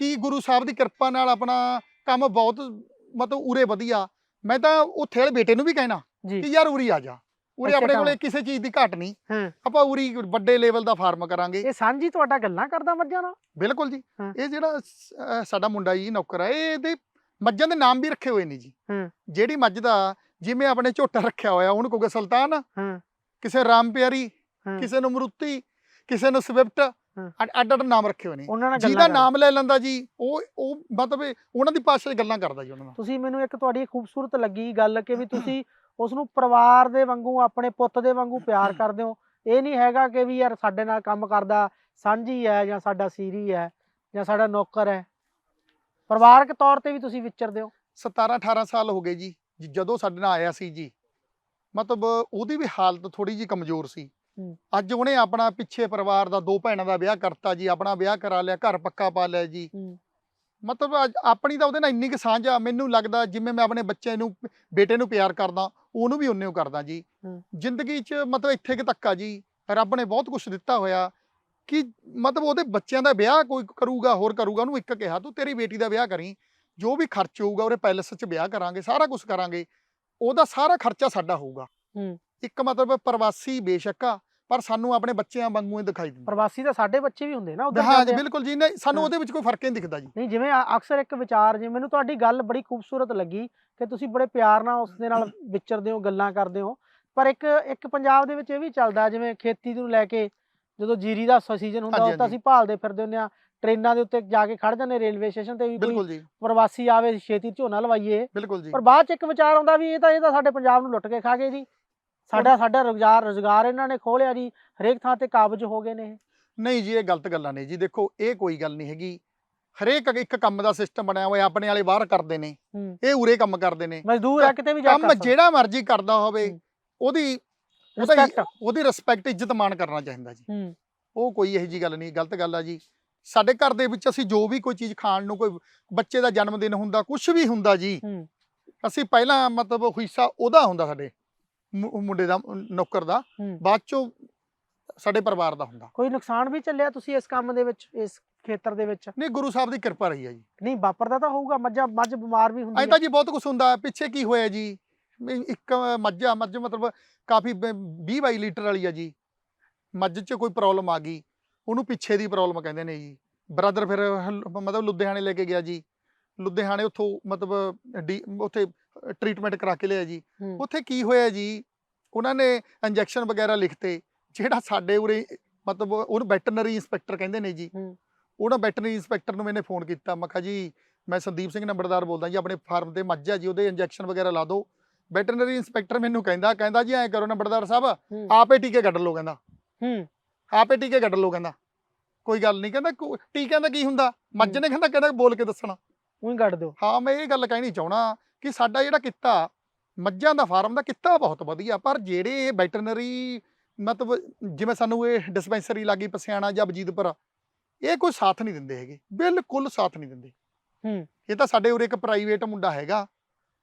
ਕਿ ਗੁਰੂ ਸਾਹਿਬ ਦੀ ਕਿਰਪਾ ਨਾਲ ਆਪਣਾ ਕੰਮ ਬਹੁਤ ਮਤਲਬ ਉਰੇ ਵਧੀਆ ਮੈਂ ਤਾਂ ਉੱਥੇ ਵਾਲੇ ਬੇਟੇ ਨੂੰ ਵੀ ਕਹਿਣਾ ਜੀ ਕਿ ਯਾਰ ਉਰੀ ਆ ਜਾ ਉਰੇ ਆਪਣੇ। ਕੋਲੇ ਕਿਸੇ ਚੀਜ਼ ਦੀ ਘਾਟ ਨਹੀਂ ਹਾਂ ਆਪਾਂ ਉਰੀ ਵੱਡੇ ਲੈਵਲ ਦਾ ਫਾਰਮ ਕਰਾਂਗੇ ਇਹ ਸਾਂਝੀ ਤੁਹਾਡਾ ਗੱਲਾਂ ਕਰਦਾ ਮੱਝਾਂ ਨਾਲ ਬਿਲਕੁਲ ਜੀ ਹਾਂ। ਇਹ ਜਿਹੜਾ ਸ- ਅਹ ਸਾਡਾ ਮੁੰਡਾ ਜੀ ਨੌਕਰ ਆ ਇਹ ਇਹਦੇ ਮੱਝਾਂ ਦੇ ਨਾਮ ਵੀ ਰੱਖੇ ਹੋਏ ਨੇ ਜੀ ਹਾਂ। ਜਿਹੜੀ ਮੱਝ ਦਾ ਜਿਵੇਂ ਆਪਣੇ ਝੋਟਾ ਰੱਖਿਆ ਹੋਇਆ ਉਹਨੂੰ ਕਹੋਗੇ ਸੁਲਤਾਨ ਹਾਂ ਕਿਸੇ ਰਾਮ ਪਿਆਰੀ ਹਾਂ। ਕਿਸੇ ਨੂੰ ਮਰੂਤੀ ਕਿਸੇ ਨੂੰ ਸਵਿਫਟ। ਅੱਡ ਅੱਡ ਨਾਮ ਰੱਖੇ ਹੋਏ ਨੇ ਉਹਨਾਂ ਨਾਲ ਜਿਹਦਾ। ਨਾਮ ਲੈ ਲੈਂਦਾ ਜੀ ਉਹ ਉਹ ਮਤਲਬ ਉਹਨਾਂ ਦੀ ਭਾਸ਼ਾ 'ਚ ਗੱਲਾਂ ਕਰਦਾ ਜੀ ਉਹਨਾਂ ਨਾਲ। ਤੁਸੀਂ ਮੈਨੂੰ ਇੱਕ ਤੁਹਾਡੀ ਖੂਬਸੂਰਤ ਲੱਗੀ ਗੱਲ ਕਿ ਵੀ ਤੁਸੀਂ ਉਸ ਨੂੰ ਪਰਿਵਾਰ ਦੇ ਵਾਂਗੂ ਆਪਣੇ ਪੁੱਤ ਦੇ ਵਾਂਗੂ ਪਿਆਰ ਕਰਦੇ ਹੋ। ਇਹ ਨਹੀਂ ਹੈਗਾ ਕਿ ਵੀ ਯਾਰ ਸਾਡੇ ਨਾਲ ਕੰਮ ਕਰਦਾ ਸਾਂਝੀ ਹੈ ਜਾਂ ਸਾਡਾ ਸੀਰੀ ਹੈ ਜਾਂ ਸਾਡਾ ਨੌਕਰ ਹੈ। ਪਰਿਵਾਰਕ ਤੌਰ ਤੇ ਵੀ ਤੁਸੀਂ ਵਿਚਰਦੇ ਹੋ। 17 18 ਸਾਲ ਹੋ ਗਏ ਜੀ ਜਦੋਂ ਸਾਡੇ ਨਾਲ ਆਇਆ ਸੀ ਜੀ ਮਤਲਬ ਉਹਦੀ ਵੀ ਹਾਲਤ ਥੋੜੀ ਜੀ ਕਮਜ਼ੋਰ ਸੀ। ਅੱਜ ਉਹਨੇ ਆਪਣਾ ਪਿੱਛੇ ਪਰਿਵਾਰ ਦਾ ਦੋ ਭੈਣਾਂ ਦਾ ਵਿਆਹ ਕਰਤਾ ਜੀ ਆਪਣਾ ਵਿਆਹ ਕਰਾ ਲਿਆ ਘਰ ਪੱਕਾ ਪਾ ਲਿਆ ਜੀ। ਮਤਲਬ ਆਪਣੀ ਤਾਂ ਉਹਦੇ ਨਾਲ ਇੰਨੀ ਕੁ ਸਾਂਝ ਆ ਮੈਨੂੰ ਲੱਗਦਾ ਜਿਵੇਂ ਮੈਂ ਆਪਣੇ ਬੱਚੇ ਨੂੰ ਬੇਟੇ ਨੂੰ ਪਿਆਰ ਕਰਦਾ ਉਹਨੂੰ ਵੀ ਉਨੇ ਕਰਦਾ ਜੀ। ਜ਼ਿੰਦਗੀ 'ਚ ਮਤਲਬ ਇੱਥੇ ਕਿ ਤੱਕ ਆ ਜੀ ਰੱਬ ਨੇ ਬਹੁਤ ਕੁਝ ਦਿੱਤਾ ਹੋਇਆ ਕਿ ਮਤਲਬ ਉਹਦੇ ਬੱਚਿਆਂ ਦਾ ਵਿਆਹ ਕੋਈ ਕਰੂਗਾ ਹੋਰ ਕਰੂਗਾ ਉਹਨੂੰ ਇੱਕ ਕਿਹਾ ਤੂੰ ਤੇਰੀ ਬੇਟੀ ਦਾ ਵਿਆਹ ਕਰੀ ਜੋ ਵੀ ਖਰਚ ਹੋਊਗਾ ਉਹਦੇ ਪੈਲਸ 'ਚ ਵਿਆਹ ਕਰਾਂਗੇ ਸਾਰਾ ਕੁਝ ਕਰਾਂਗੇ ਉਹਦਾ ਸਾਰਾ ਖਰਚਾ ਸਾਡਾ ਹੋਊਗਾ। ਹੂੰ। ਇੱਕ ਮਤਲਬ ਪ੍ਰਵਾਸੀ ਬੇਸ਼ੱਕ ਆ ਪਰ ਸਾਨੂੰ ਆਪਣੇ ਬੱਚਿਆਂ ਵਾਂਗੂ ਹੀ ਦਿਖਾਈ ਦਿੰਦਾ। ਪ੍ਰਵਾਸੀ ਤਾਂ ਸਾਡੇ ਬੱਚੇ ਵੀ ਹੁੰਦੇ ਨਾ ਉਧਰ ਹਾਂ ਜੀ। ਬਿਲਕੁਲ ਜੀ ਨਹੀਂ ਸਾਨੂੰ। ਉਹਦੇ ਵਿੱਚ ਕੋਈ ਫ਼ਰਕ ਨਹੀਂ ਦਿਖਦਾ ਜੀ। ਨਹੀਂ ਜਿਵੇਂ ਅਕਸਰ ਇੱਕ ਵਿਚਾਰ ਜਿਵੇਂ ਮੈਨੂੰ ਤੁਹਾਡੀ ਗੱਲ ਬੜੀ ਖੂਬਸੂਰਤ ਲੱਗੀ ਕਿ ਤੁਸੀਂ ਬੜੇ ਪਿਆਰ ਨਾਲ ਉਸ ਦੇ ਨਾਲ ਵਿਚਰਦੇ ਹੋ ਗੱਲਾਂ ਕਰਦੇ ਹੋ। ਪਰ ਇੱਕ ਇੱਕ ਪੰਜਾਬ ਦੇ ਵਿੱਚ ਇਹ ਵੀ ਚੱਲਦਾ ਜਿਵੇਂ ਖੇਤੀ ਨੂੰ ਲੈ ਕੇ ਜਦੋਂ ਜੀਰੀ ਦਾ ਸੀਜ਼ਨ ਹੁੰਦਾ ਉਹ ਤਾਂ। ਅਸੀਂ ਭਾਲਦੇ ਫਿਰਦੇ ਹੁੰਦੇ ਆ ਟ੍ਰੇਨਾਂ ਦੇ ਉੱਤੇ ਜਾ ਕੇ ਖੜ ਜਾਂਦੇ ਰੇਲਵੇ ਸਟੇਸ਼ਨ ਤੇ ਵੀ ਕੋਈ ਜੀ। ਪ੍ਰਵਾਸੀ ਆਵੇ ਛੇਤੀ ਝੋਨਾ ਲਵਾਈਏ। ਜੀ। ਪਰ ਬਾਅਦ ਚ ਇੱਕ ਵਿਚਾਰ ਆਉਂਦਾ ਵੀ ਇਹ ਤਾਂ ਇਹ ਤਾਂ ਸਾਡੇ ਪੰਜਾਬ ਨੂੰ ਲੁੱਟ ਕੇ ਖਾ ਗਏ ਜੀ। ਸਾਡਾ ਸਾਡਾ ਰੁਜ਼ਗਾਰ ਰੁਜ਼ਗਾਰ ਇਹਨਾਂ ਨੇ ਖੋਲਿਆ ਜੀ ਹਰੇਕ ਥਾਂ ਤੇ ਕਾਬਜ ਹੋ ਗਏ ਨੇ ਇਹ। ਨਹੀਂ ਜੀ ਇਹ ਗਲਤ ਗੱਲਾਂ ਨੇ ਜੀ। ਦੇਖੋ ਇਹ ਕੋਈ ਗੱਲ ਨਹੀਂ ਹੈਗੀ। ਹਰੇਕ ਇੱਕ ਕੰਮ ਦਾ ਸਿਸਟਮ ਬਣਿਆ ਹੋਇਆ ਆਪਣੇ ਵਾਲੇ ਬਾਹਰ ਕਰਦੇ ਨੇ। ਹੂੰ। ਇਹ ਉਰੇ ਕੰਮ ਕਰਦੇ ਨੇ। ਮਜ਼ਦੂਰ ਆ ਕਿਤੇ ਵੀ ਜਾ ਕੰਮ। ਜਿਹੜਾ ਮਰਜ਼ੀ ਕਰਦਾ ਹੋਵੇ ਹੂੰ। ਉਹਦੀ ਉਹਦਾ Respect। ਉਹਦੀ ਰਿਸਪੈਕਟ ਇੱਜ਼ਤ ਮਾਣ ਕਰਨਾ ਚਾਹੀਦਾ ਜੀ। ਹੂੰ। ਉਹ ਕੋਈ ਇਹੋ ਜੀ ਗੱਲ ਨਹੀਂ ਗਲਤ ਗੱਲ ਆ ਜੀ। ਸਾਡੇ ਘਰ ਦੇ ਵਿੱਚ ਅਸੀਂ ਜੋ ਵੀ ਕੋਈ ਚੀਜ਼ ਖਾਣ ਨੂੰ ਕੋਈ ਬੱਚੇ ਦਾ ਜਨਮ ਦਿਨ ਹੁੰਦਾ ਕੁਝ ਵੀ ਹੁੰਦਾ ਜੀ ਹੂੰ। ਅਸੀਂ ਪਹਿਲਾਂ ਮਤਲਬ ਹਿੱਸਾ ਉਹਦਾ ਹੁੰਦਾ ਸਾਡੇ। ਮੁ- ਮੁੰਡੇ ਦਾ ਨੌਕਰ ਦਾ ਹੂੰ। ਬਾਅਦ ਚੋਂ ਸਾਡੇ ਪਰਿਵਾਰ ਦਾ ਹੁੰਦਾ। ਕੋਈ ਨੁਕਸਾਨ ਵੀ ਚੱਲਿਆ ਤੁਸੀਂ ਇਸ ਕੰਮ ਦੇ ਵਿੱਚ ਇਸ ਖੇਤਰ ਦੇ ਵਿੱਚ? ਨਹੀਂ ਗੁਰੂ ਸਾਹਿਬ ਦੀ ਕਿਰਪਾ ਰਹੀ ਹੈ ਜੀ। ਨਹੀਂ ਵਾਪਰਦਾ ਤਾਂ ਹੋਊਗਾ ਮੱਝਾਂ ਮੱਝ ਬਿਮਾਰ ਵੀ ਹੁੰਦੀ ਐਂ ਹੈ। ਤਾਂ ਜੀ ਬਹੁਤ ਕੁਝ ਹੁੰਦਾ ਹੈ। ਪਿੱਛੇ ਕੀ ਹੋਇਆ ਜੀ? ਇੱਕ ਮੱਝ ਆ ਮੱਝ ਮਤਲਬ ਕਾਫੀ 20 22 ਲੀਟਰ ਵਾਲੀ ਆ ਜੀ। ਮੱਝ 'ਚ ਕੋਈ ਪ੍ਰੋਬਲਮ ਆ ਗਈ। ਉਹਨੂੰ ਪਿੱਛੇ ਦੀ ਪ੍ਰੋਬਲਮ ਕਹਿੰਦੇ ਨੇ ਜੀ। ਬ੍ਰਦਰ ਫਿਰ ਹਲ- ਮਤਲਬ ਲੁਧਿਆਣੇ ਲੈ ਕੇ ਗਿਆ ਜੀ। ਲੁਧਿਆਣੇ ਉੱਥੋਂ ਮਤਲਬ ਡੀ ਉੱਥੇ ਟ੍ਰੀਟਮੈਂਟ ਕਰਾ ਕੇ ਲਿਆ ਜੀ। ਉੱਥੇ ਕੀ ਹੋਇਆ ਜੀ ਉਹਨਾਂ ਨੇ ਇੰਜੈਕਸ਼ਨ ਵਗੈਰਾ ਲਿਖਤੇ ਜਿਹੜਾ ਸਾਡੇ ਉਰੇ ਮਤਲਬ ਉਹਨੂੰ ਵੈਟਰਨਰੀ ਇੰਸਪੈਕਟਰ ਕਹਿੰਦੇ ਨੇ ਜੀ। ਉਹਨਾਂ ਵੈਟਰਨਰੀ ਇੰਸਪੈਕਟਰ ਨੂੰ ਮੈਨੇ ਫੋਨ ਕੀਤਾ ਮੈਂ ਕਿਹਾ ਜੀ ਮੈਂ ਸੰਦੀਪ ਸਿੰਘ ਨੰਬਰਦਾਰ ਬੋਲਦਾ ਜੀ ਆਪਣੇ ਫਾਰਮ ਤੇ ਮੱਝ ਆ ਜੀ ਉਹਦੇ ਇੰਜੈਕਸ਼ਨ ਵਗੈਰਾ ਲਾ ਦਿਓ। ਵੈਟਰਨਰੀ ਇੰਸਪੈਕਟਰ ਮੈਨੂੰ ਕਹਿੰਦਾ ਕਹਿੰਦਾ ਜੀ ਐਂ ਕਰੋ ਨੰਬਰਦਾਰ ਸਾਹਿਬ। ਆਪੇ ਟੀਕੇ ਕੱਢ ਲਓ ਕਹਿੰਦਾ। ਹੂੰ। ਆਪੇ ਟੀਕੇ ਕੱਢ ਲਓ ਕਹਿੰਦਾ। ਕੋਈ ਗੱਲ ਨਹੀਂ ਕਹਿੰਦਾ ਟੀਕਿਆਂ ਦਾ ਕੀ ਹੁੰਦਾ? ਮੱਝ ਨੇ ਕਹਿੰਦਾ ਕਹਿੰਦਾ ਬੋਲ ਕੇ ਦੱਸਣਾ। ਉਹੀ ਕੱਢ ਦਿਓ। ਹਾਂ ਮੈਂ ਇਹ ਗੱਲ ਕਹਿਣੀ ਚਾਹਣਾ ਕਿ ਸਾਡਾ ਜਿਹੜਾ ਕਿੱਤਾ ਮੱਝਾਂ ਦਾ ਫਾਰਮ ਦਾ ਕਿੱਤਾ ਬਹੁਤ ਵਧੀਆ ਪਰ ਜਿਹੜੇ ਵੈਟਰਨਰੀ ਮਤਲਬ ਜਿਵੇਂ ਸਾਨੂੰ ਇਹ ਡਿਸਪੈਂਸਰੀ ਲੱਗੀ ਪਸਿਆਣਾ ਜਾਂ ਵਜੀਦਪੁਰ ਇਹ ਕੋਈ ਸਾਥ ਨਹੀਂ ਦਿੰਦੇ ਹੈਗੇ ਬਿਲਕੁਲ ਸਾਥ ਨਹੀਂ ਦਿੰਦੇ ਹੂੰ। ਇਹ ਤਾਂ ਸਾਡੇ ਉਰੇ ਇੱਕ ਪ੍ਰਾਈਵੇਟ ਮੁੰਡਾ ਹੈਗਾ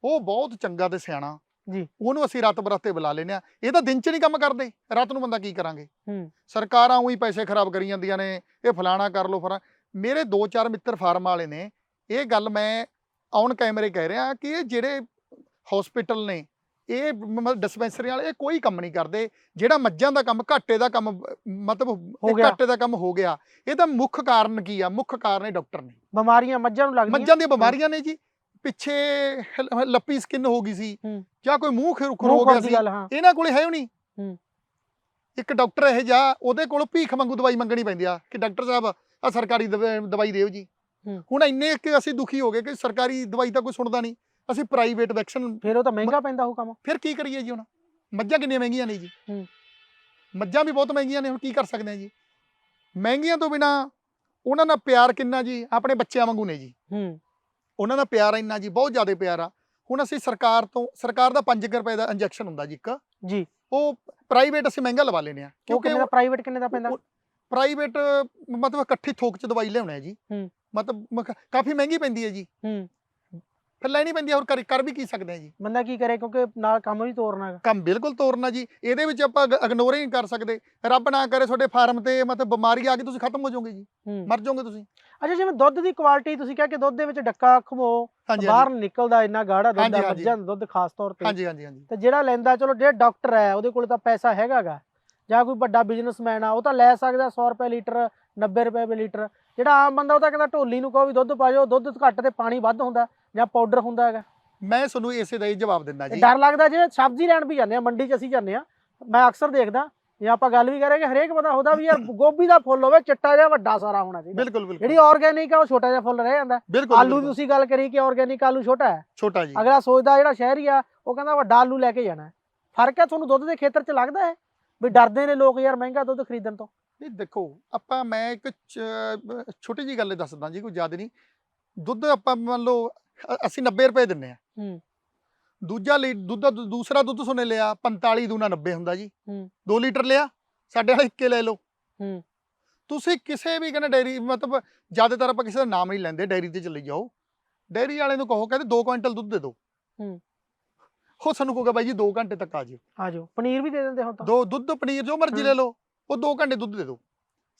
ਉਹ ਬਹੁਤ ਚੰਗਾ ਤੇ ਸਿਆਣਾ ਜੀ। ਉਹਨੂੰ ਅਸੀਂ ਰਾਤ ਬਰਾਤੇ ਬੁਲਾ ਲੈਨੇ ਆ ਇਹ ਤਾਂ ਦਿਨ ਚ ਨਹੀਂ ਕੰਮ ਕਰਦੇ ਰਾਤ ਨੂੰ ਬੰਦਾ ਕੀ ਕਰਾਂਗੇ ਹੂੰ। ਸਰਕਾਰਾਂ ਉਹੀ ਪੈਸੇ ਖਰਾਬ ਕਰੀ ਜਾਂਦੀਆਂ ਨੇ ਇਹ ਫਲਾਣਾ ਕਰ ਲੋ ਫਰਾਂ ਮੇਰੇ ਦੋ ਚਾਰ ਮਿੱਤਰ ਫਾਰਮ ਵਾਲੇ ਨੇ ਇਹ ਗੱਲ ਮੈਂ ਔਨ ਕੈਮਰੇ ਕਹਿ ਰਿਹਾ ਕਿ ਇਹ ਜਿਹੜੇ ਹਸਪੀਟਲ ਨੇ ਇਹ ਮਤਲਬ ਡਿਸਪੈਂਸਰੀ ਵਾਲੇ ਇਹ ਕੋਈ ਕੰਮ ਨਹੀਂ ਕਰਦੇ। ਜਿਹੜਾ ਮੱਝਾਂ ਦਾ ਕੰਮ ਘਾਟੇ ਦਾ ਕੰਮ ਮਤਲਬ ਇਹ। ਘਾਟੇ ਦਾ ਕੰਮ ਹੋ ਗਿਆ। ਇਹਦਾ ਮੁੱਖ ਕਾਰਨ ਕੀ ਆ? ਮੁੱਖ ਕਾਰਨ ਇਹ ਡਾਕਟਰ ਨੇ। ਬਿਮਾਰੀਆਂ ਮੱਝਾਂ ਨੂੰ ਲੱਗਦੀਆਂ। ਮੱਝਾਂ ਦੀਆਂ ਬਿਮਾਰੀਆਂ ਨੇ ਜੀ। ਪਿੱਛੇ ਹ- ਲੱਪੀ ਸਕਿਨ ਹੋ ਗਈ ਸੀ। ਹੂੰ। ਜਾਂ ਕੋਈ ਮੂੰਹ ਖੁਰ ਹੋ ਗਿਆ ਸੀ। ਹਾਂ। ਇਹਨਾਂ ਕੋਲੇ ਹੈ ਨਹੀਂ। ਹੂੰ। ਇੱਕ ਡਾਕਟਰ ਇਹ ਜਾ ਉਹਦੇ ਕੋਲ ਭੀਖ ਮੰਗੂ ਦਵਾਈ ਮੰਗਣੀ ਪੈਂਦੀ ਆ। ਕਿ ਡਾਕਟਰ ਸਾਹਿਬ ਆ ਸਰਕਾਰੀ ਦਵਾ- ਦਵਾਈ ਦਿਓ ਜੀ। ਹੂੰ। ਹੁਣ ਇੰਨੇ ਕਿ ਅਸੀਂ ਦੁਖੀ ਹੋ ਗਏ ਕਿ ਸਰਕਾਰੀ ਦਵਾਈ ਤਾਂ ਕੋਈ ਸੁਣਦਾ ਨਹੀਂ। ਅਸੀਂ ਪ੍ਰਾਈਵੇਟ ਵੈਕਸੀਨ ਫਿਰ ਉਹ ਤਾਂ ਮਹਿੰਗਾ ਪੈਂਦਾ ਉਹ ਕੰਮ। ਫਿਰ ਕੀ ਕਰੀਏ ਜੀ ਹੁਣ? ਮੱਝਾਂ ਕਿੰਨੀਆਂ ਮਹਿੰਗੀਆਂ ਨੇ ਜੀ। ਮੱਝਾਂ ਵੀ ਬਹੁਤ ਮਹਿੰਗੀਆਂ ਨੇ ਹੁਣ ਕੀ ਕਰ ਸਕਦੇ ਆ ਜੀ? ਮਹਿੰਗੀਆਂ ਤੋਂ ਬਿਨਾ ਉਹਨਾਂ ਨਾਲ ਪਿਆਰ ਕਿੰਨਾ ਜੀ? ਆਪਣੇ ਬੱਚਿਆਂ ਵਾਂਗੂ ਨੇ ਜੀ। ਹੂੰ। ਉਹਨਾਂ ਦਾ ਪਿਆਰ ਇੰਨਾ ਜੀ ਬਹੁਤ ਜ਼ਿਆਦਾ ਪਿਆਰ ਆ। ਹੁਣ ਅਸੀਂ ਸਰਕਾਰ ਤੋਂ ਸਰਕਾਰ ਦਾ 5 ਰੁਪਏ ਦਾ ਇੰਜੈਕਸ਼ਨ ਹੁੰਦਾ ਜੀ ਇੱਕ। ਜੀ। ਉਹ ਪ੍ਰਾਈਵੇਟ ਅਸੀਂ ਮਹਿੰਗਾ ਲਵਾ ਲੈਨੇ ਆ। ਕਿਉਂਕਿ ਪ੍ਰਾਈਵੇਟ ਕਿੰਨੇ ਦਾ ਪੈਂਦਾ? ਪ੍ਰਾਈਵੇਟ ਮਤਲਬ ਇਕੱਠੀ ਥੋਕ ਚ ਦਵਾਈ ਲਿਆਉਣਾ ਹੈ ਜੀ। ਹੂੰ। ਮਤਲਬ ਕਾਫੀ ਮਹਿੰਗੀ ਪੈਂਦੀ ਹੈ ਜੀ। ਹੂੰ। ਫਿਰ ਲੈਣੀ ਪੈਂਦੀ ਆ ਹੋਰ ਕਰ ਕਰ ਵੀ ਕੀ ਸਕਦੇ ਆ ਜੀ। ਬੰਦਾ ਕੀ ਕਰੇ ਕਿਉਂਕਿ ਨਾਲ ਕੰਮ ਵੀ ਤੋਰਨਾ ਹੈਗਾ। ਕੰਮ ਬਿਲਕੁਲ ਤੋਰਨਾ ਜੀ ਇਹਦੇ ਵਿੱਚ ਆਪਾਂ ਇਗਨੋਰ ਹੀ ਨਹੀਂ ਕਰ ਸਕਦੇ। ਰੱਬ ਨਾ ਕਰੇ ਤੁਹਾਡੇ ਫਾਰਮ ਤੇ ਮਤਲਬ ਬਿਮਾਰੀ ਆ ਗਈ ਤੁਸੀਂ ਖਤਮ ਹੋ ਜਾਓਗੇ ਜੀ। ਹੂੰ। ਮਰ ਜਾਓਗੇ ਤੁਸੀਂ। ਅੱਛਾ ਜਿਵੇਂ ਦੁੱਧ ਦੀ ਕੁਆਲਿਟੀ ਤੁਸੀਂ ਕਿਹਾ ਕਿ ਦੁੱਧ ਦੇ ਵਿੱਚ ਡੱਕਾ ਖਮੋ ਹਾਂਜੀ ਬਾਹਰ ਨਿਕਲਦਾ ਇੰਨਾ ਗਾੜਾ ਦੁੱਧ ਹਾਂਜੀ, ਹੈ ਹਾਂਜੀ। ਮੱਝਾਂ ਦਾ ਦੁੱਧ ਖਾਸ ਤੌਰ ਤੇ। ਹਾਂਜੀ ਹਾਂਜੀ ਹਾਂਜੀ। ਤੇ ਜਿਹੜਾ ਲੈਂਦਾ ਚਲੋ ਜਿਹੜਾ ਡਾਕਟਰ ਹੈ ਉਹਦੇ ਕੋਲ ਤਾਂ ਪੈਸਾ ਹੈਗਾਗਾ ਜਾਂ ਕੋਈ ਵੱਡਾ ਬਿਜ਼ਨਸਮੈਨ ਆ ਉਹ ਤਾਂ ਲੈ ਸਕਦਾ 100 ਰੁਪਏ ਲੀਟਰ 90 ਰੁਪਏ per ਲੀਟਰ। ਜਿਹੜਾ ਆਮ ਬੰਦਾ ਉਹ ਤਾਂ ਕਹਿੰਦਾ ਢੋਲੀ ਨੂੰ ਕਹੋ ਵੀ ਦੁੱਧ ਪਾ ਜਾਓ ਦੁੱਧ ਘੱਟ ਤੇ ਪਾਣੀ ਵੱਧ ਹੁੰਦਾ ਜਾਂ ਪਾਊਡਰ ਹੁੰਦਾ ਹੈਗਾ। ਮੈਂ ਤੁਹਾਨੂੰ ਇਸੇ ਦਾ ਹੀ ਜਵਾਬ ਦਿੰਦਾ ਜੀ। ਡਰ ਲੱਗਦਾ ਜੇ ਸਬਜ਼ੀ ਲੈਣ ਵੀ ਜਾਂਦੇ ਆ ਮੰਡੀ 'ਚ ਅਸੀਂ ਜਾਂਦੇ ਆ ਮੈਂ ਅਕਸਰ ਦੇਖਦਾ ਜੇ ਆਪਾਂ ਗੱਲ ਵੀ ਕਰਾਂਗੇ ਹਰੇਕ ਬੰਦਾ ਹੁੰਦਾ ਵੀ ਯਾਰ ਗੋਭੀ ਦਾ ਫੁੱਲ ਹੋਵੇ ਚਿੱਟਾ ਜਿਹਾ ਵੱਡਾ ਸਾਰਾ ਹੋਣਾ ਚਾਹੀਦਾ। ਬਿਲਕੁਲ ਬਿਲਕੁਲ। ਜਿਹੜੀ ਆਰਗੇਨਿਕ ਆ ਉਹ ਛੋਟਾ ਜਿਹਾ ਫੁੱਲ ਰਹਿ ਜਾਂਦਾ। ਆਲੂ ਦੀ। ਤੁਸੀਂ ਗੱਲ ਕਰੀ ਕਿ ਆਰਗੇਨਿਕ ਆਲੂ ਛੋਟਾ ਹੈ? ਛੋਟਾ ਜੀ। ਅਗਲਾ ਸੋਚਦਾ ਜਿਹੜਾ ਸ਼ਹਿਰੀ ਆ ਉਹ ਕਹਿੰਦਾ ਵੱਡਾ ਆਲੂ ਲੈ ਕੇ ਜਾਣਾ। ਫ਼ਰਕ ਹੈ ਤੁਹਾਨੂੰ ਦੁੱਧ ਦੇ ਖੇਤਰ 'ਚ ਲੱਗਦਾ ਹੈ? ਵੀ ਡਰਦੇ ਨੇ ਲੋਕ ਯਾਰ ਮਹਿੰਗਾ ਦੁੱਧ ਖਰੀਦਣ ਤੋਂ। ਨਹੀਂ ਦੇਖੋ ਆਪਾਂ ਮੈਂ ਇੱਕ ਛੋਟੀ ਜੀ ਗੱਲ ਦੱਸਦਾ ਜੀ ਕੋਈ ਜ਼ਿਆਦਾ ਨਹੀਂ ਦੁੱਧ ਆਪਾਂ ਮੰਨ ਲਓ ਅਸੀਂ 90 ਰੁਪਏ ਦਿੰਨੇ ਆ ਹੂੰ। ਦੂਜਾ ਲੀ ਦੁੱਧ ਦੂਸਰਾ ਦੁੱਧ ਸੁਨੇ ਲਿਆ 45 ਦੂਣਾ 90 ਹੁੰਦਾ ਜੀ ਹੂੰ। 2 ਲੀਟਰ ਲਿਆ ਸਾਡੇ ਵਾਲਾ ਇੱਕੇ ਲੈ ਲਓ ਹੂੰ। ਤੁਸੀਂ ਕਿਸੇ ਵੀ ਕਹਿੰਦੇ ਡੈਰੀ ਮਤਲਬ ਜ਼ਿਆਦਾਤਰ ਆਪਾਂ ਕਿਸੇ ਦਾ ਨਾਮ ਨਹੀਂ ਲੈਂਦੇ ਡੈਰੀ ਤੇ ਚਲੇ ਜਾਓ ਡੈਰੀ ਵਾਲੇ ਨੂੰ ਕਹੋ ਕਹਿੰਦੇ 2 ਕੁਇੰਟਲ ਦੁੱਧ ਦੇ ਦਿਓ ਹੂੰ। ਉਹ ਸਾਨੂੰ ਕਹੋਗਾ ਬਾਈ ਜੀ 2 ਘੰਟੇ ਤੱਕ ਆ ਜਿਓ ਆ ਜਾਓ ਪਨੀਰ ਵੀ ਦੇ ਦਿੰਦੇ ਹੁਣ ਤਾਂ ਦੋ ਦੁੱਧ ਪਨੀਰ ਜੋ ਮਰਜ਼ੀ ਹਾਂ। ਲੈ ਲਓ ਉਹ 2 ਘੰਟੇ ਦੁੱਧ ਦੇ ਦਿਓ।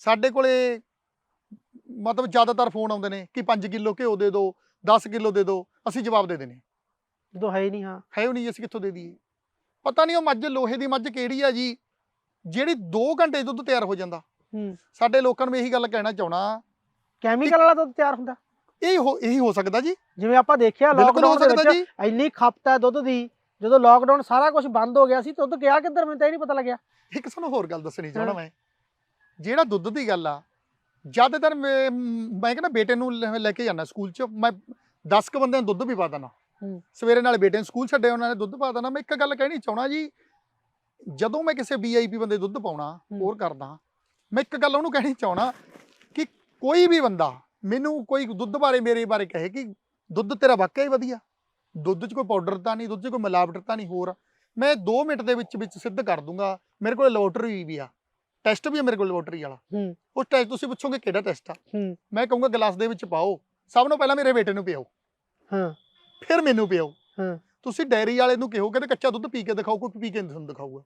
ਸਾਡੇ ਕੋਲੇ ਮਤਲਬ ਜ਼ਿਆਦਾਤਰ ਫੋਨ ਆਉਂਦੇ ਨੇ ਕਿ 5 ਕਿਲੋ ਘਿਓ ਦੇ ਦਿਓ 10 ਕਿਲੋ ਦੇ ਦਿਓ ਅਸੀਂ ਜਵਾਬ ਦੇ ਦੇਣੇ। ਜਦੋਂ ਹੈ ਨਹੀਂ ਹਾਂ। ਹੈ ਨਹੀਂ ਅਸੀਂ ਕਿੱਥੋਂ ਦੇ ਦਈਏ? ਪਤਾ ਨਹੀਂ ਉਹ ਮੱਝ ਲੋਹੇ ਦੀ ਮੱਝ ਕਿਹੜੀ ਆ ਜੀ ਜਿਹੜੀ 2 ਘੰਟੇ ਦੁੱਧ ਤਿਆਰ ਹੋ ਜਾਂਦਾ। ਹੂੰ। ਸਾਡੇ ਲੋਕਾਂ ਨੂੰ ਇਹੀ ਗੱਲ ਕਹਿਣਾ ਚਾਹਣਾ ਕੈਮੀਕਲ ਵਾਲਾ ਦੁੱਧ ਤਿਆਰ ਹੁੰਦਾ। ਇਹ ਹੋ ਇਹੀ ਹੋ ਸਕਦਾ ਜੀ। ਜਿਵੇਂ ਆਪਾਂ ਦੇਖਿਆ ਲੋਕਡਾਊਨ ਦੇ ਵਿੱਚ ਇੰਨੀ ਖਪਤ ਹੈ ਦੁੱਧ ਦੀ ਜਦੋਂ ਲੋਕਡਾਊਨ ਸਾਰਾ ਕੁਝ ਬੰਦ ਹੋ ਗਿਆ ਸੀ ਦੁੱਧ ਗਿਆ ਕਿੱਧਰ ਮੈਨੂੰ ਤਾਂ ਇਹ ਨਹੀਂ ਪਤਾ ਲੱਗਿਆ ਇੱਕ ਤੁਹਾਨੂੰ ਹੋਰ ਗੱਲ ਦੱਸਣੀ ਚਾਹਣਾ। ਮੈਂ ਜਿਹੜਾ ਦੁੱਧ ਦੀ ਗੱਲ ਆ ਜ਼ਿਆਦਾਤਰ ਮੈਂ ਕਹਿੰਦਾ ਬੇਟੇ ਨੂੰ ਲੈ ਕੇ ਜਾਣਾ ਸਕੂਲ 'ਚ ਮੈਂ 10 ਕ ਬੰਦਿਆਂ ਨੂੰ ਦੁੱਧ ਵੀ ਪਾ ਦੇਣਾ ਹੂੰ। ਸਵੇਰੇ ਨਾਲ ਬੇਟੇ ਨੂੰ ਸਕੂਲ ਛੱਡੇ ਉਹਨਾਂ ਨੇ ਦੁੱਧ ਪਾ ਦੇਣਾ ਮੈਂ ਇੱਕ ਗੱਲ ਕਹਿਣੀ ਚਾਹਣਾ ਜੀ ਜਦੋਂ ਮੈਂ ਕਿਸੇ ਵੀਆਈਪੀ ਬੰਦੇ ਦੁੱਧ ਪਾਉਣਾ। ਹੋਰ ਕਰਦਾ ਮੈਂ ਇੱਕ ਗੱਲ ਉਹਨੂੰ ਕਹਿਣੀ ਚਾਹਣਾ ਕਿ ਕੋਈ ਵੀ ਬੰਦਾ ਮੈਨੂੰ ਕੋਈ ਦੁੱਧ ਬਾਰੇ ਮੇਰੇ ਬਾਰੇ ਕਹੇ ਕਿ ਦੁੱਧ ਤੇਰਾ ਵਾਕਿਆ ਹੀ ਵਧੀਆ ਦੁੱਧ 'ਚ ਕੋਈ ਪਾਊਡਰ ਤਾਂ ਨਹੀਂ ਦੁੱਧ 'ਚ ਕੋਈ ਮਿਲਾਵਟ ਤਾਂ ਨਹੀਂ ਹੋਰ। ਮੈਂ 2 ਮਿੰਟ ਦੇ ਵਿੱਚ ਵਿੱਚ ਸਿੱਧ ਕਰ ਦੂੰਗਾ। ਮੇਰੇ ਕੋਲ ਲੈਬੋਰਟਰੀ ਵੀ ਆ। ਟੈਸਟ ਵੀ ਆ ਮੇਰੇ ਕੋਲ ਲੈਬੋਰਟਰੀ ਵਾਲਾ। ਹੂੰ। ਉਸ ਟੈਸਟ ਤੁਸੀਂ ਪੁੱਛੋਗੇ ਕਿਹੜਾ ਟੈਸਟ ਆ? ਹੂੰ। ਮੈਂ ਕਹੂੰਗਾ ਗਲਾਸ ਦੇ ਵਿੱਚ ਪਾਓ। ਸਭ ਤੋਂ ਪਹਿਲਾਂ ਮੇਰੇ ਬੇਟੇ ਨੂੰ ਪਿਓ ਹਾਂ। ਫਿਰ ਮੈਨੂੰ ਪਿਓ ਹਾਂ। ਤੁਸੀਂ ਡੈਰੀ ਵਾਲੇ ਨੂੰ ਕਹੋ ਕਹਿੰਦੇ ਕੱਚਾ ਦੁੱਧ ਪੀ ਕੇ ਦਿਖਾਓ ਕੋਈ ਪੀ ਕੇ ਨਹੀਂ ਤੁਹਾਨੂੰ ਦਿਖਾਊਗਾ।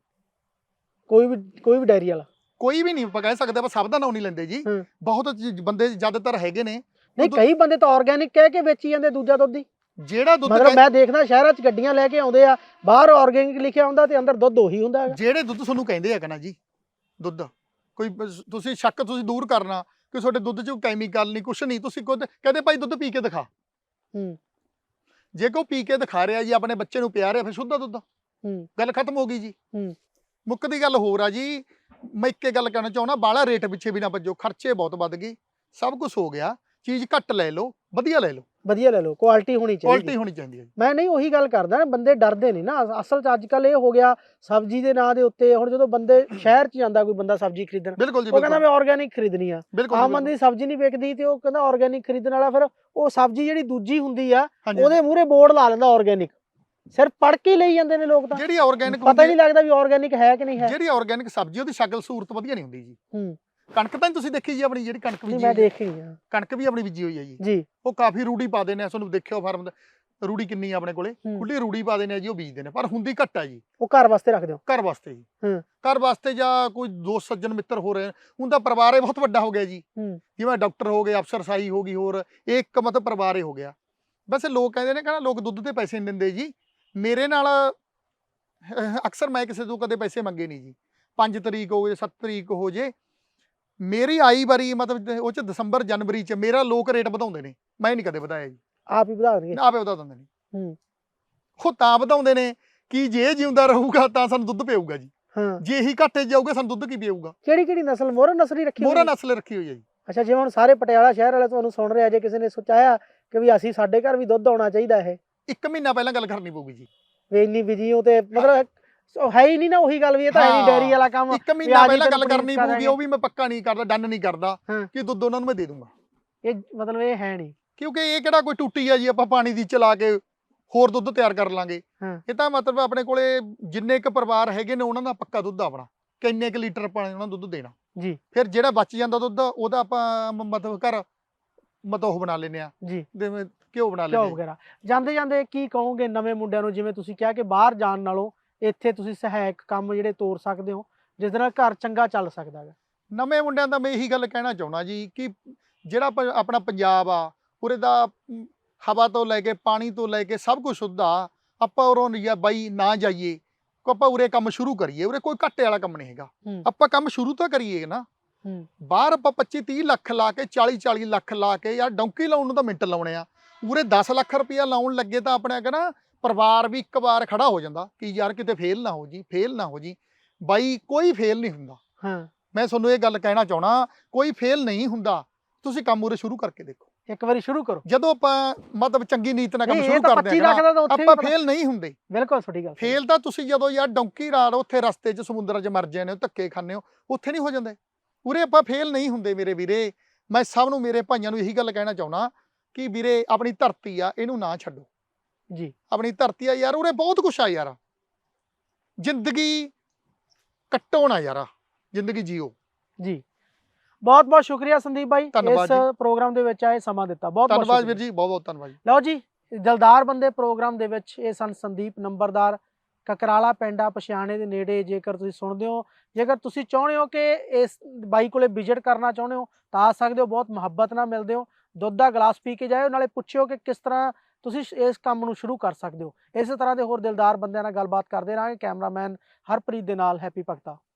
ਕੋਈ ਵੀ ਕੋਈ ਵੀ ਡੈਰੀ ਵਾਲਾ। ਕੋਈ ਵੀ ਨਹੀਂ ਆਪਾਂ ਕਹਿ ਸਕਦੇ ਆਪਾਂ ਸਭ ਦਾ ਨਾਮ ਨਹੀਂ ਲੈਂਦੇ ਜੀ। ਬਹੁਤ ਬੰਦੇ ਜ਼ਿਆਦਾਤਰ ਹੈਗੇ ਨੇ। ਨਹੀਂ ਕਈ ਬੰਦੇ ਤਾਂ ਆਰਗੇਨਿਕ ਕਹਿ ਕੇ ਵੇਚੀ ਜਾਂਦੇ ਦੂਜਾ ਦੁੱਧ ਹੀ। ਜਿਹੜਾ ਦੁੱਧ ਮਤਲਬ ਮੈਂ ਦੇਖਦਾ ਸ਼ਹਿਰਾਂ 'ਚ ਗੱਡੀਆਂ ਲੈ ਕੇ ਆਉਂਦੇ ਆ ਬਾਹਰ ਆਰਗੇਨਿਕ ਲਿਖਿਆ ਹੁੰਦਾ ਤੇ ਅੰਦਰ ਦੁੱਧ ਉਹੀ ਹੁੰਦਾ ਹੈਗਾ। ਜਿਹੜੇ ਦੁੱਧ ਤੁਹਾਨੂੰ ਕਹਿੰਦੇ ਆ ਕਹਣਾ ਜੀ ਦੁੱਧ। ਕੋਈ ਤੁਸੀਂ ਸ਼ੱਕ ਤੁਸੀਂ ਦੂਰ ਕਰਨਾ ਕਿ ਤੁਹਾਡੇ ਦੁੱਧ 'ਚ ਕੈਮੀਕਲ ਨਹੀਂ ਕੁਛ ਨਹੀਂ ਤੁਸੀਂ ਖੁਦ ਕਹਦੇ ਭਾਈ ਦੁੱਧ ਪੀ ਕੇ ਦਿਖਾ। ਹੂੰ। ਜੇ ਕੋ ਪੀ ਕੇ ਦਿਖਾ ਰਿਹਾ ਜੀ ਆਪਣੇ ਬੱਚੇ ਨੂੰ ਪਿਆ ਰਿਹਾ ਫਿਰ ਸ਼ੁੱਧ ਦੁੱਧ। ਹੂੰ। ਗੱਲ ਖਤਮ ਹੋ ਗਈ ਜੀ। ਹੂੰ। ਮੁੱਕਦੀ ਗੱਲ ਹੋਰ ਆ ਜੀ ਮੈਂ ਇੱਕੇ ਗੱਲ ਕਹਿਣਾ ਚਾਹੁੰਦਾ ਬਾਹਲਾ ਰੇਟ ਪਿੱਛੇ ਵੀ ਨਾ ਭੱਜੋ ਖਰਚੇ ਬਹੁਤ ਵੱਧ ਗਏ ਸਭ ਕੁਝ ਹੋ ਗਿਆ ਚੀਜ਼ ਘੱਟ ਲੈ ਲਓ ਵਧੀਆ ਲੈ ਲਓ। ਵਧੀਆ ਲੈ ਲਓ ਕੁਆਲਿਟੀ ਹੋਣੀ ਚਾਹੀਦੀ। ਕੁਆਲਿਟੀ ਹੋਣੀ ਚਾਹੀਦੀ ਹੈ ਮੈਂ ਨਹੀਂ ਉਹੀ ਗੱਲ ਕਰਦਾ ਬੰਦੇ ਡਰਦੇ ਨਹੀਂ ਨਾ। ਅਸਲ 'ਚ ਅੱਜ ਕੱਲ ਇਹ ਹੋ ਗਿਆ ਸਬਜ਼ੀ ਦੇ ਨਾਂ ਦੇ ਉੱਤੇ ਹੁਣ ਜਦੋਂ ਬੰਦੇ ਸ਼ਹਿਰ 'ਚ ਜਾਂਦਾ ਕੋਈ ਬੰਦਾ ਸਬਜ਼ੀ ਖਰੀਦਣ ਬਿਲਕੁਲ ਜੀ ਉਹ ਕਹਿੰਦਾ ਮੈਂ ਆਰਗੇਨਿਕ ਖਰੀਦਣੀ ਆ। ਆਮ ਬੰਦੇ ਸਬਜ਼ੀ ਨਹੀਂ ਵਿਕਦੀ ਤੇ ਉਹ ਕਹਿੰਦਾ ਆਰਗੇਨਿਕ ਖਰੀਦਣ ਵਾਲਾ ਫਿਰ ਉਹ ਸਬਜ਼ੀ ਜਿਹੜੀ ਦੂਜੀ ਹੁੰਦੀ ਆ ਉਹਦੇ ਮੂਹਰੇ ਬੋਰਡ ਲਾ ਲੈਂਦਾ ਆਰਗੇਨਿਕ ਸਿਰਫ ਪੜ ਕੇ ਲਈ ਜਾਂਦੇ ਨੇ ਲੋਕ ਤਾਂ। ਜਿਹੜੀ ਆਰਗੈਨਿਕ ਪਤਾ ਹੀ ਨਹੀਂ ਲੱਗਦਾ ਵੀ ਆਰਗੇਨਿਕ ਹੈ ਕਿ ਨਹੀਂ ਹੈ। ਜਿਹੜੀ ਆਰਗੈਨਿਕ ਸਬਜ਼ੀ ਉਹਦੀ ਸ਼ਕਲ ਸੂਰਤ ਵਧੀਆ ਨਹੀਂ ਹੁੰਦੀ ਜੀ। ਹੂੰ। ਕਣਕ ਤਾਂ ਨੀ ਤੁਸੀਂ ਦੇਖੀ ਜੀ ਆਪਣੀ ਜਿਹੜੀ ਕਣਕ ਨਹੀਂ ਬੀਜੀ ਮੈਂ ਹੋਈ ਹੈ। ਦੇਖ ਰਹੀ ਹਾਂ ਕਣਕ ਵੀ ਆਪਣੀ ਬੀਜੀ ਹੋਈ ਹੈ ਜੀ। ਜੀ। ਉਹ ਕਾਫੀ ਰੂੜੀ ਪਾ ਦਿੰਦੇ ਆ ਤੁਹਾਨੂੰ ਦੇਖਿਓ ਫਾਰਮ ਦਾ ਰੂੜੀ ਕਿੰਨੀ ਆ ਆਪਣੇ ਕੋਲੇ? ਹੂੰ। ਖੁੱਲੀ ਰੂੜੀ ਪਾ ਦਿੰਦੇ ਆ ਜੀ ਉਹ ਬੀਜਦੇ ਨੇ ਪਰ ਹੁੰਦੀ ਘੱਟ ਆ ਜੀ। ਉਹ ਘਰ ਵਾਸਤੇ ਰੱਖ ਦਿਓ। ਘਰ ਵਾਸਤੇ ਜੀ। ਹੂੰ। ਘਰ ਵਾਸਤੇ ਜਾਂ ਕੋਈ ਦੋਸਤ ਸੱਜਣ ਮਿੱਤਰ ਹੋ ਰਹੇ ਨੇ ਹੁਣ ਤਾਂ ਪਰਿਵਾਰ ਹੀ ਬਹੁਤ ਵੱਡਾ ਹੋ ਗਿਆ ਜੀ। ਹੂੰ। ਜਿਵੇਂ ਡਾਕਟਰ ਹੋ ਗਏ ਅਫਸਰਸ਼ਾਹੀ ਹੋ ਗਈ ਹੋਰ ਇਹ ਇੱਕ ਮਤਲਬ ਪਰਿਵਾਰ ਹੀ ਹੋ ਗਿਆ। ਵੈਸੇ ਲੋਕ ਕਹਿੰਦੇ ਨੇ ਕਹਿੰਦਾ ਲੋਕ ਦੁੱਧ ਤੇ ਪੈਸੇ ਨਹੀਂ ਦਿੰਦੇ ਜੀ। ਮੇਰੇ ਨਾਲ ਅਹ, ਅਕਸਰ ਮੈਂ ਕਿਸੇ ਤੋਂ ਕਦੇ ਪੈਸੇ ਮੰਗੇ ਨਹੀਂ ਜੀ। 5 ਤਰੀਕ ਹੋ ਜੇ 7 ਤਰੀਕ ਹੋ ਜੇ ਮੇਰੀ ਆਈ ਵਾਰੀ ਮਤਲਬ ਉਹ ਚ ਦਸੰਬਰ ਜਨਵਰੀ ਚ ਮੇਰਾ ਲੋਕ ਰੇਟ ਵਧਾਉਂਦੇ ਨੇ। ਮੈਂ ਨਹੀਂ ਕਦੇ ਵਧਾਇਆ ਜੀ। ਆਪ ਹੀ ਵਧਾ ਦੇਣਗੇ। ਆਪੇ ਵਧਾ ਦਿੰਦੇ ਨੇ। ਹੂੰ। ਉਹ ਤਾਂ ਵਧਾਉਂਦੇ ਨੇ ਕਿ ਜੇ ਜਿਉਂਦਾ ਰਹੂਗਾ ਤਾਂ ਸਾਨੂੰ ਦੁੱਧ ਪੀਊਗਾ ਜੀ। ਹਾਂ। ਜੇ ਇਹੀ ਘਾਟੇ ਜਾਊਗਾ ਸਾਨੂੰ ਦੁੱਧ ਕੀ ਪੀਊਗਾ ਕਿਹੜੀ ਕਿਹੜੀ ਨਸਲ? ਮੋਹਰਾ ਨਸਲੀ ਰੱਖੀ ਮੋਹਰਾ ਹੋਈ? ਨਸਲ ਰੱਖੀ ਹੋਈ ਹੈ ਜੀ। ਅੱਛਾ ਜਿਵੇਂ ਹੁਣ ਸਾਰੇ ਪਟਿਆਲਾ ਸ਼ਹਿਰ ਵਾਲੇ ਤੁਹਾਨੂੰ ਸੁਣ ਰਹੇ ਆ ਜੇ ਕਿਸੇ ਨੇ ਸੋਚਾਇਆ ਕਿ ਵੀ ਅਸੀਂ ਸਾਡੇ ਘਰ ਵੀ ਦੁੱਧ ਆਉਣਾ ਚਾਹੀਦਾ ਇਹ। ਇੱਕ ਮਹੀਨਾ ਪਹਿਲਾਂ ਗੱਲ ਕਰਨੀ ਪਊਗੀ ਜੀ। ਵੀ ਇੰਨੀ ਬਿਜ਼ੀ ਹੋ ਤੇ ਮਤਲਬ ਉਹ ਹੈ ਹੀ ਨਹੀਂ ਨਾ ਉਹੀ ਗੱਲ ਵੀ ਇਹ ਤਾਂ ਹੈ ਨਹੀਂ। ਡੈਰੀ ਵਾਲਾ ਕੰਮ ਇੱਕ ਮਹੀਨਾ ਆ ਪਹਿਲਾਂ ਗੱਲ ਕਰਨੀ ਪਊਗੀ ਉਹ ਵੀ ਮੈਂ ਪੱਕਾ ਨਹੀਂ ਕਰਦਾ ਡਨ ਨਹੀਂ ਕਰਦਾ। ਕਿ ਦੁੱਧ ਉਹਨਾਂ ਨੂੰ ਮੈਂ ਦੇ ਦੂੰਗਾ। ਇਹ ਮਤਲਬ ਇਹ ਹੈ ਨਹੀਂ। ਕਿਉਂਕਿ ਇਹ ਕਿਹੜਾ ਕੋਈ ਟੁੱਟੀ ਆ ਜੀ ਆਪਾਂ ਪਾਣੀ ਦੀ ਚਲਾ ਕੇ ਹੋਰ ਦੁੱਧ ਤਿਆਰ ਕਰ ਲਾਂਗੇ। ਇਹ ਤਾਂ ਮਤਲਬ ਆਪਣੇ ਕੋਲੇ ਜਿੰਨੇ ਕ ਪਰਿਵਾਰ ਹੈਗੇ ਨੇ ਉਹਨਾਂ ਦਾ ਪੱਕਾ ਦੁੱਧ ਆਪਣਾ। ਕਿੰਨੇ ਕ ਲੀਟਰ ਪਾਣੀ ਉਹਨਾਂ ਨੂੰ ਦੁੱਧ ਦੇਣਾ। ਜੀ। ਫਿਰ ਜਿਹੜਾ ਬਚ ਜਾਂਦਾ ਦੁੱਧ ਉਹਦਾ ਆਪਾਂ ਮਤਲਬ ਘਰ ਮਤਲਬ ਉਹ ਬਣਾ ਲੈਨੇ ਆ। ਜੀ। ਜਿਵੇਂ ਘਿਓ ਬਣਾ ਘਿਓ ਲੈਂਦੇ ਵਗੈਰਾ। ਜਾਂਦੇ ਜਾਂਦੇ ਕੀ ਕਹੋਗੇ ਨਵੇਂ ਮੁੰਡਿਆਂ ਨੂੰ? ਜਿਵੇਂ ਤੁਸੀਂ ਕਿਹਾ ਕਿ ਬਾਹਰ ਜਾਣ ਨਾਲੋਂ ਇੱਥੇ ਤੁਸੀਂ ਸਹਾਇਕ ਕੰਮ ਜਿਹੜੇ ਤੋਰ ਸਕਦੇ ਹੋ ਜਿਸ ਦੇ ਨਾਲ ਘਰ ਚੰਗਾ ਚੱਲ ਸਕਦਾ ਹੈ ਨਵੇਂ ਮੁੰਡਿਆਂ ਦਾ ਮੈਂ ਇਹੀ ਗੱਲ ਕਹਿਣਾ ਚਾਹੁੰਦਾ ਜੀ ਕਿ ਜਿਹੜਾ ਆਪਣਾ ਪੰਜਾਬ ਆ ਉਰੇ ਦਾ ਹਵਾ ਤੋਂ ਲੈ ਕੇ ਪਾਣੀ ਤੋਂ ਲੈ ਕੇ ਸਭ ਕੁਝ ਸ਼ੁੱਧ ਆ ਆਪਾਂ ਉਰੋਂ ਜਾਂ ਬਾਈ ਨਾ ਜਾਈਏ ਕੋ ਆਪਾਂ ਉਰੇ ਕੰਮ ਸ਼ੁਰੂ ਕਰੀਏ ਉਰੇ ਕੋਈ ਘਾਟੇ ਵਾਲਾ ਕੰਮ ਨਹੀਂ ਹੈਗਾ। ਆਪਾਂ ਕੰਮ ਸ਼ੁਰੂ ਤਾਂ ਕਰੀਏ ਨਾ। ਬਾਹਰ ਆਪਾਂ 25 30 ਲੱਖ ਲਾ ਕੇ 40 40 ਲੱਖ ਲਾ ਕੇ ਯਾਰ ਡੌਂਕੀ ਲਾਉਣ ਨੂੰ ਤਾਂ ਮਿੰਟ ਲਾਉਣੇ ਆ ਉਰੇ 10 ਲੱਖ ਰੁਪਇਆ ਲਾਉਣ ਲੱਗੇ ਤਾਂ ਆਪਣੇ ਕਹਿੰਦਾ ਪਰਿਵਾਰ ਵੀ ਇੱਕ ਵਾਰ ਖੜਾ ਹੋ ਜਾਂਦਾ ਕਿ ਯਾਰ ਕਿਤੇ ਫੇਲ ਨਾ ਹੋ ਜੀ ਫੇਲ ਨਾ ਹੋ ਜੀ। ਬਾਈ ਕੋਈ ਫੇਲ ਨਹੀਂ ਹੁੰਦਾ। ਹਾਂ। ਮੈਂ ਤੁਹਾਨੂੰ ਇਹ ਗੱਲ ਕਹਿਣਾ ਚਾਹਣਾ ਕੋਈ ਫੇਲ ਨਹੀਂ ਹੁੰਦਾ। ਤੁਸੀਂ ਕੰਮ ਉਰੇ ਸ਼ੁਰੂ ਕਰਕੇ ਦੇਖੋ। ਇੱਕ ਵਾਰੀ ਸ਼ੁਰੂ ਕਰੋ। ਜਦੋਂ ਆਪਾਂ ਮਤਲਬ ਚੰਗੀ ਨੀਤ ਨਾਲ ਕੰਮ ਸ਼ੁਰੂ ਕਰਦੇ 25 ਹਾਂ ਲੱਖ ਦਾ ਤਾਂ ਉੱਥੇ ਵੀ ਆਪਾਂ ਫੇਲ ਨਹੀਂ ਹੁੰਦੇ। ਬਿਲਕੁਲ ਤੁਹਾਡੀ ਗੱਲ। ਫੇਲ ਤਾਂ ਤੁਸੀਂ ਜਦੋਂ ਯਾਰ ਡੌਂਕੀ ਰਾੜ ਉੱਥੇ ਰਸਤੇ 'ਚ ਸਮੁੰਦਰਾਂ 'ਚ ਮਰ ਜਾਂਦੇ ਹੋ ਧੱਕੇ ਖਾਂਦੇ ਹੋ ਉੱਥੇ ਨਹੀਂ ਹੋ ਜਾਂਦੇ। ਉਰੇ ਆਪਾਂ ਫੇਲ ਨਹੀਂ ਹੁੰਦੇ ਮੇਰੇ ਵੀਰੇ। ਮੈਂ ਸਭ ਨੂੰ ਮੇਰੇ ਭਾਈਆਂ ਨੂੰ ਇਹੀ ਗੱਲ ਕਹਿਣਾ ਚਾਹਣਾ ਕਿ ਵੀਰੇ ਆਪਣੀ ਧਰਤੀ ਆ ਇਹਨੂੰ ਨਾ ਛੱਡੋ। ਜੀ। ਆਪਣੀ ਧਰਤੀ ਆ ਯਾਰ ਉਰੇ ਬਹੁਤ ਕੁਛ ਆ ਯਾਰ। ਜ਼ਿੰਦਗੀ ਕੱਟੋ ਨਾ ਯਾਰ ਜ਼ਿੰਦਗੀ ਜੀਓ। ਜੀ। ਬਹੁਤ ਬਹੁਤ ਸ਼ੁਕਰੀਆ ਸੰਦੀਪ ਧੰਨਵਾਦ ਇਸ ਪ੍ਰੋਗਰਾਮ ਦੇ ਵਿੱਚ ਆਏ ਸਮਾਂ ਦਿੱਤਾ। ਬਹੁਤ ਬਹੁਤ ਧੰਨਵਾਦ। ਵੀਰ ਜੀ ਬਹੁਤ ਬਹੁਤ ਧੰਨਵਾਦ ਜੀ। ਲਓ ਜੀ ਦਿਲਦਾਰ ਬੰਦੇ ਪ੍ਰੋਗਰਾਮ ਦੇ ਵਿੱਚ ਇਹ ਸਨ ਸੰਦੀਪ ਨੰਬਰਦਾਰ ਕਕਰਾਲਾ ਪਿੰਡਾ ਪਛਿਆਣੇ ਦੇ ਨੇੜੇ ਜੇਕਰ ਤੁਸੀਂ ਸੁਣਦੇ ਹੋ। ਜੇਕਰ ਤੁਸੀਂ ਚਾਹੁੰਦੇ ਹੋ ਕਿ ਇਸ ਬਾਈ ਕੋਲੇ ਵਿਜ਼ਿਟ ਕਰਨਾ ਚਾਹੁੰਦੇ ਹੋ ਤਾਂ ਆ ਸਕਦੇ ਹੋ ਬਹੁਤ ਮੁਹੱਬਤ ਨਾਲ ਮਿਲਦੇ ਹੋ। ਦੁੱਧ ਦਾ ਗਲਾਸ ਪੀ ਕੇ ਜਾਇਓ ਨਾਲੇ ਪੁੱਛਿਓ ਕਿ ਕਿਸ ਤਰ੍ਹਾਂ ਤੁਸੀਂ ਇਸ ਕੰਮ ਨੂੰ ਸ਼ੁਰੂ ਕਰ ਸਕਦੇ ਹੋ। ਇਸੇ ਤਰ੍ਹਾਂ ਦੇ ਹੋਰ ਦਿਲਦਾਰ ਬੰਦਿਆਂ ਨਾਲ ਗੱਲਬਾਤ ਕਰਦੇ ਰਹਾਂਗੇ। ਕੈਮਰਾਮੈਨ ਹਰਪ੍ਰੀਤ ਦੇ ਨਾਲ, ਹੈਪੀ ਭਗਤਾ।